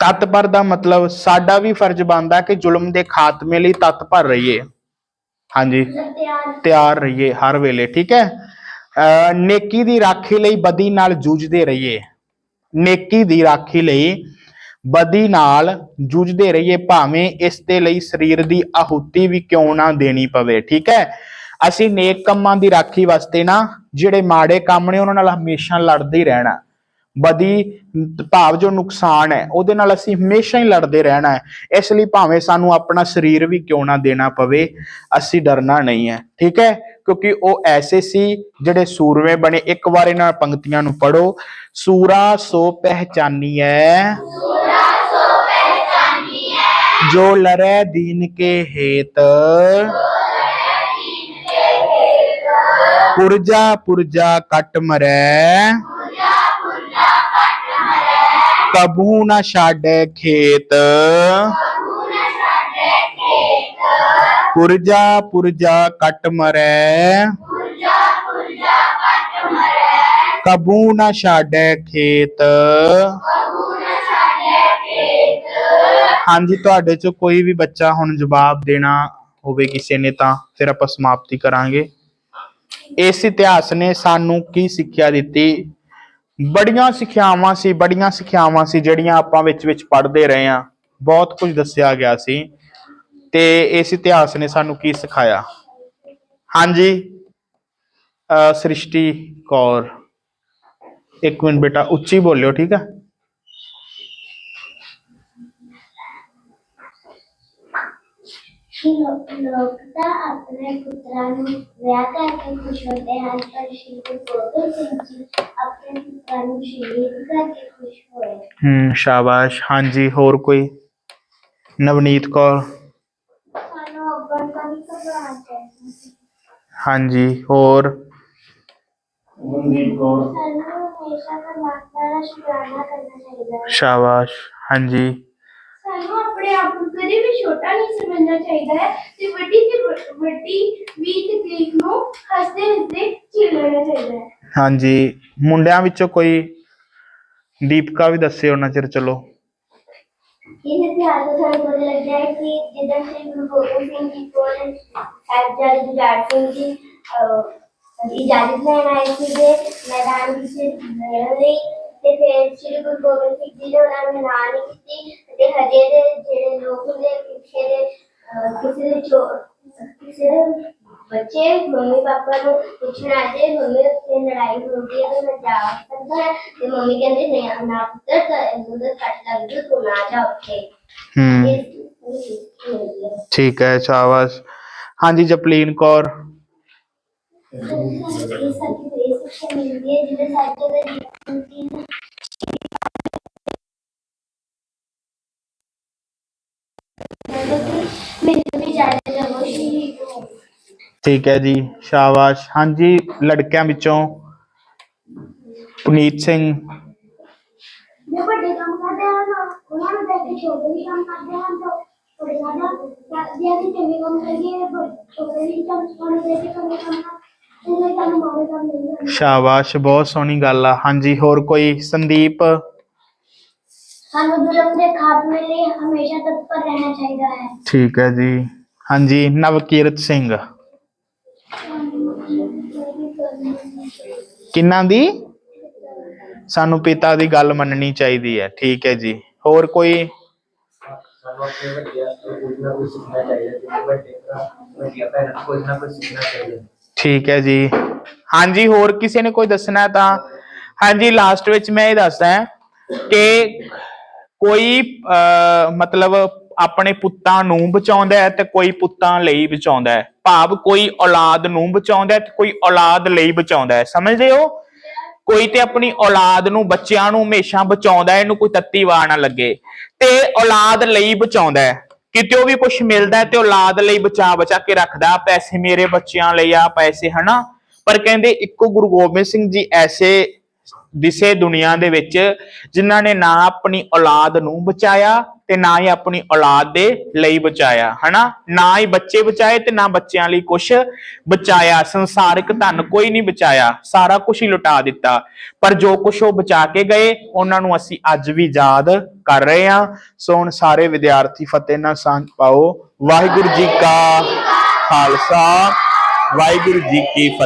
ਤਤਪਰ ਦਾ ਮਤਲਬ ਸਾਡਾ ਵੀ ਫਰਜ਼ ਬਣਦਾ ਕਿ ਜ਼ੁਲਮ ਦੇ ਖਾਤਮੇ ਲਈ ਤਤਪਰ ਰਹੀਏ। ਹਾਂਜੀ। ਤਿਆਰ ਰਹੀਏ ਹਰ ਵੇਲੇ, ਠੀਕ ਹੈ? ਅਹ ਨੇਕੀ ਦੀ ਰਾਖੀ ਲਈ ਬਦੀ ਨਾਲ ਜੂਝਦੇ ਰਹੀਏ। ਨੇਕੀ ਦੀ ਰਾਖੀ ਲਈ ਬਦੀ ਨਾਲ ਜੂਝਦੇ ਰਹੀਏ, ਭਾਵੇਂ ਇਸ ਦੇ ਲਈ ਸਰੀਰ ਦੀ ਆਹੂਤੀ ਵੀ ਕਿਉਂ ਨਾ ਦੇਣੀ ਪਵੇ, ਠੀਕ ਹੈ? ਅਸੀਂ ਨੇਕ ਕੰਮਾਂ ਦੀ ਰਾਖੀ ਵਾਸਤੇ ਨਾ ਜਿਹੜੇ ਮਾੜੇ ਕੰਮ ਨੇ ਉਹਨਾਂ ਨਾਲ ਹਮੇਸ਼ਾ ਲੜਦੇ ਹੀ ਰਹਿਣਾ ਬਦੀ ਭਾਵ ਜੋ ਨੁਕਸਾਨ ਹੈ ਉਹਦੇ ਨਾਲ ਅਸੀਂ ਹਮੇਸ਼ਾ ਹੀ ਲੜਦੇ ਰਹਿਣਾ ਹੈ। ਇਸ ਲਈ ਭਾਵੇਂ ਸਾਨੂੰ ਆਪਣਾ ਸਰੀਰ ਵੀ ਕਿਉਂ ਨਾ ਦੇਣਾ ਪਵੇ ਅਸੀਂ ਡਰਨਾ ਨਹੀਂ ਹੈ। ਠੀਕ ਹੈ? ਕਿਉਂਕਿ ਉਹ ਐਸੇ ਸੀ ਜਿਹੜੇ ਸੂਰਮੇ ਬਣੇ। ਇੱਕ ਵਾਰ ਇਹਨਾਂ ਪੰਕਤੀਆਂ ਨੂੰ ਪੜੋ ਸੂਰਾ ਸੋ ਪਹਿਚਾਨੀਐ ਜੋ ਲਰੈ ਦੀਨ ਕੇ ਹੇਤ। ਪੁਰਜਾ ਪੁਰਜਾ ਕਟ ਮਰੈ ਕਬੂ ਨਾ ਛਾੜੈ ਖੇਤ ਪੁਰਜਾ ਪੁਰਜਾ ਕਟ ਮਰੈ ਕਬੂ ਨਾ ਛਾੜੈ ਖੇਤ ਹਾਂਜੀ ਤੁਹਾਡੇ ਚੋਂ ਕੋਈ ਵੀ ਬੱਚਾ ਹੁਣ ਜਵਾਬ ਦੇਣਾ ਹੋਵੇ ਕਿਸੇ ਨੇ ਤਾਂ ਫਿਰ ਆਪਾਂ ਸਮਾਪਤੀ ਕਰਾਂਗੇ ਇਸ ਇਤਿਹਾਸ ਨੇ ਸਾਨੂੰ ਕੀ ਸਿੱਖਿਆ ਦਿੱਤੀ? ਬੜੀਆਂ ਸਿੱਖਿਆਵਾਂ ਸੀ, ਬੜੀਆਂ ਸਿੱਖਿਆਵਾਂ ਸੀ ਜਿਹੜੀਆਂ ਆਪਾਂ ਵਿੱਚ ਵਿੱਚ ਪੜ੍ਹਦੇ ਰਹੇ ਹਾਂ। ਬਹੁਤ ਕੁਝ ਦੱਸਿਆ ਗਿਆ ਸੀ ਤੇ ਇਸ ਇਤਿਹਾਸ ਨੇ ਸਾਨੂੰ ਕੀ ਸਿਖਾਇਆ? ਹਾਂਜੀ ਅ ਸ੍ਰਿਸ਼ਟੀ ਕੌਰ। ਇੱਕ ਮਿੰਟ ਬੇਟਾ, ਉੱਚੀ ਬੋਲਿਓ, ਠੀਕ ਹੈ? ਲੋਕ ਲੋਕ ਤਾਂ ਆਪਣੇ ਪੁੱਤਰਾਂ ਨੂੰ ਵਿਆਹ ਕਰਕੇ ਖੁਸ਼ ਹੁੰਦੇ ਹਨ ਪਰ ਸ਼੍ਰੀ ਗੁਰੂ ਗੋਬਿੰਦ ਸਿੰਘ ਜੀ ਆਪਣੇ ਪੁੱਤਰਾਂ ਨੂੰ ਸ਼ਹੀਦ ਕਰਕੇ ਖੁਸ਼ ਹੋਏ। ਹੂੰ ਸ਼ਾਬਾਸ਼। ਹਾਂਜੀ ਹੋਰ ਕੋਈ? ਨਵਨੀਤ ਕੌਰ। ਸਾਨੂੰ ਅੱਬਰ ਤੋਂ ਨਹੀਂ ਘਬਰਾਉਣਾ ਚਾਹੀਦਾ ਹਾਂਜੀ ਹੋਰ? ਮਨਦੀਪ ਕੌਰ। ਸਾਨੂੰ ਹਮੇਸ਼ਾ ਪਰਮਾਤਮਾ ਦਾ ਸ਼ੁਕਰਾਨਾ ਕਰਨਾ ਚਾਹੀਦਾ ਹੈ। ਸ਼ਾਬਾਸ਼। ਹਾਂਜੀ। ਸਾਨੂੰ ਆਪਣੇ ਆਪ ਨੂੰ ਕਦੇ ਵੀ ਛੋਟਾ ਨਹੀਂ ਸਮਝਣਾ ਚਾਹੀਦਾ ਹੈ ਤੇ ਵੱਡੀ ਤੇ ਵੱਡੀ ਵੀ ਤਕਲੀਫ ਨੂੰ ਹੱਸਦੇ ਹੱਸਦੇ ਝੀਲ ਲੈਣਾ ਚਾਹੀਦਾ ਹੈ। ਹਾਂਜੀ ਮੁੰਡਿਆਂ ਵਿੱਚੋਂ ਕੋਈ ਦੀਪਕਾ ਵੀ ਦੱਸਿਓ ਉਹਨਾਂ ਚਿਰ ਚਲੋ। ਇਸ ਇਤਿਹਾਸ ਤੋਂ ਸਾਨੂੰ ਪਤਾ ਲੱਗਦਾ ਹੈ ਕਿ ਜਿੱਦਾਂ ਸ੍ਰੀ ਗੁਰੂ ਗੋਬਿੰਦ ਸਿੰਘ ਜੀ ਕੋਲ ਸਾਹਿਬਜ਼ਾਦੇ ਜੁਝਾਰ ਸਿੰਘ ਜੀ ਇਜਾਜ਼ਤ ਲੈਣ ਆਏ ਸੀਗੇ ਮੈਦਾਨ ਵਿੱਚ ਲੜਨ ਲਈ। ਤੇ ਫਿਰ ਸ੍ਰੀ ਗੁਰੂ ਗੋਬਿੰਦ ਸਿੰਘ ਜੀ ਨੇ ਉਹਨਾਂ ਨੂੰ ਨਾ ਨਹੀਂ ਕੀਤੀ ਤੇ ਹਜੇ ਦੇ ਜਿਹੜੇ ਲੋਕ ਹੁੰਦੇ ਪਿੱਛੇ ਦੇ ਅਹ, ਕਿਸੇ ਦੇ ਚੋ ਕਿਸੇ ਦੇ ਬੱਚੇ ਮੰਮੀ ਪਾਪਾ ਨੂੰ ਪੁੱਛਣ ਆਦੇ ਮੰਮੀ ਉੱਥੇ ਲੜਾਈ ਹੁੰਦੀ ਹੈ ਤੇ ਮੈਂ ਜਾ ਸਕਦਾ ਹੈ ਤੇ ਮੰਮੀ ਕਹਿੰਦੇ ਨਹੀਂ ਨਾ ਪੁੱਤਰ ਤਾਂ ਇਹਨੂੰ ਤਾਂ ਕੱਟ ਲੱਗ ਜੂ ਤੂੰ ਨਾ ਜਾ ਉੱਥੇ ਹੂੰ ਇਹ ਇਹ ਮਿਲਦੀ ਹੈ ਠੀਕ ਹੈ ਸ਼ਾਬਾਸ਼ ਹਾਂਜੀ ਜਪਲੀਨ ਕੌਰ ਇਹ ਸਾਡੀ ਬੇਸਿਕ ਸਿੱਖਿਆ ਮਿਲਦੀ ਹੈ ਜਿਹਦੇ ਸਾਡੇ ਦੇ ਜੀਵਨ ਦੀ ਮੈਨੂੰ ਵੀ ਜ਼ਿਆਦਾ ਜਮੋ ਸ਼ਹੀਦ ਹੋ ਠੀਕ ਹੈ ਜੀ ਸ਼ਾਬਾਸ਼ ਬਹੁਤ ਸੋਹਣੀ ਗੱਲ ਆ। ਹਾਂਜੀ ਹੋਰ ਕੋਈ ਸੰਦੀਪ? ਸਾਨੂੰ ਦੁਰਮ ਦੇ ਖਾਤਮੇ ਲਈ ਹਮੇਸ਼ਾ ਤਤਪਰ ਰਹਿਣਾ ਚਾਹੀਦਾ ਹੈ। ਠੀਕ ਹੈ ਜੀ। ਹਾਂਜੀ ਨਵਕੀਰਤ ਸਿੰਘ। ਕਿੰਨਾਂ ਦੀ? ਸਾਨੂੰ ਪਿਤਾ ਦੀ ਗੱਲ ਮੰਨਣੀ ਚਾਹੀਦੀ ਹੈ। ਠੀਕ ਹੈ ਜੀ। ਹੋਰ ਕੋਈ? ਸਾਨੂੰ ਆਪਣੇ ਵੱਡਿਆਂ ਤੋਂ ਕੁਝ ਨਾ ਕੁਝ ਸਿੱਖਣਾ ਚਾਹੀਦਾ ਜਿਵੇਂ ਵੱਡੇ ਭਰਾ ਵੱਡੀਆਂ ਭੈਣਾਂ ਤੋਂ ਕੁਝ ਨਾ ਕੁਝ ਸਿੱਖਣਾ ਚਾਹੀਦਾ। ਠੀਕ ਹੈ ਜੀ। ਹਾਂਜੀ ਹੋਰ ਕਿਸੇ ਨੇ ਕੋਈ ਦੱਸਣਾ ਹੈ ਤਾਂ? ਹਾਂਜੀ ਲਾਸਟ ਵਿੱਚ ਮੈਂ ਇਹ ਦੱਸਦਾ ਹਾਂ ਕਿ ਕੋਈ ਅਹ, ਮਤਲਬ ਆਪਣੇ ਪੁੱਤਾਂ ਨੂੰ ਬਚਾਉਂਦਾ ਹੈ ਤੇ ਕੋਈ ਪੁੱਤਾਂ ਲਈ ਬਚਾਉਂਦਾ ਹੈ। ਭਾਵ ਕੋਈ ਔਲਾਦ ਨੂੰ ਬਚਾਉਂਦਾ ਹੈ ਤੇ ਕੋਈ ਔਲਾਦ ਲਈ ਬਚਾਉਂਦਾ ਹੈ। ਸਮਝਦੇ ਹੋ? ਕੋਈ ਤੇ ਆਪਣੀ ਔਲਾਦ ਨੂੰ ਬੱਚਿਆਂ ਨੂੰ ਹਮੇਸ਼ਾ ਬਚਾਉਂਦਾ ਇਹਨੂੰ ਕੋਈ ਤੱਤੀ ਵਾਰ ਨਾ ਲੱਗੇ। ਤੇ ਔਲਾਦ ਲਈ ਬਚਾਉਂਦਾ ਹੈ। ਕਿਤੇ ਉਹ ਵੀ ਕੁਝ ਮਿਲਦਾ ਤੇ ਔਲਾਦ ਲਈ ਬਚਾ ਬਚਾ ਕੇ ਰੱਖਦਾ, ਪੈਸੇ ਮੇਰੇ ਬੱਚਿਆਂ ਲਈ ਆ, ਪੈਸੇ, ਹਨਾ? ਪਰ ਕਹਿੰਦੇ ਇੱਕੋ ਗੁਰੂ ਗੋਬਿੰਦ ਸਿੰਘ ਜੀ ਐਸੇ ਦਿਸੇ ਦੁਨੀਆ ਦੇ ਵਿੱਚ ਜਿਨ੍ਹਾਂ ਨੇ ਨਾ ਆਪਣੀ ਔਲਾਦ ਨੂੰ ਬਚਾਇਆ ਤੇ ਨਾ ਹੀ ਆਪਣੀ ਔਲਾਦ ਦੇ ਲਈ ਬਚਾਇਆ, ਹਨਾ? ਨਾ ਹੀ ਬੱਚੇ ਬਚਾਏ ਤੇ ਨਾ ਬੱਚਿਆਂ ਲਈ ਕੁਝ ਬਚਾਇਆ, ਸੰਸਾਰਿਕ ਧਨ ਕੋਈ ਨਹੀਂ ਬਚਾਇਆ, ਸਾਰਾ ਕੁਝ ਹੀ ਲੁਟਾ ਦਿੱਤਾ। ਪਰ ਜੋ ਕੁਝ ਉਹ ਬਚਾ ਕੇ ਗਏ, ਉਹਨਾਂ ਨੂੰ ਅਸੀਂ ਅੱਜ ਵੀ ਯਾਦ ਕਰ ਰਹੇ ਹਾਂ। ਸੋ ਹੁਣ ਸਾਰੇ ਵਿਦਿਆਰਥੀ ਫਤਿਹ ਨਾਲ ਸਾਂਝ ਪਾਓ। ਵਾਹਿਗੁਰੂ ਜੀ ਕਾ ਖਾਲਸਾ, ਵਾਹਿਗੁਰੂ ਜੀ ਕੀ ਫਤਿਹ।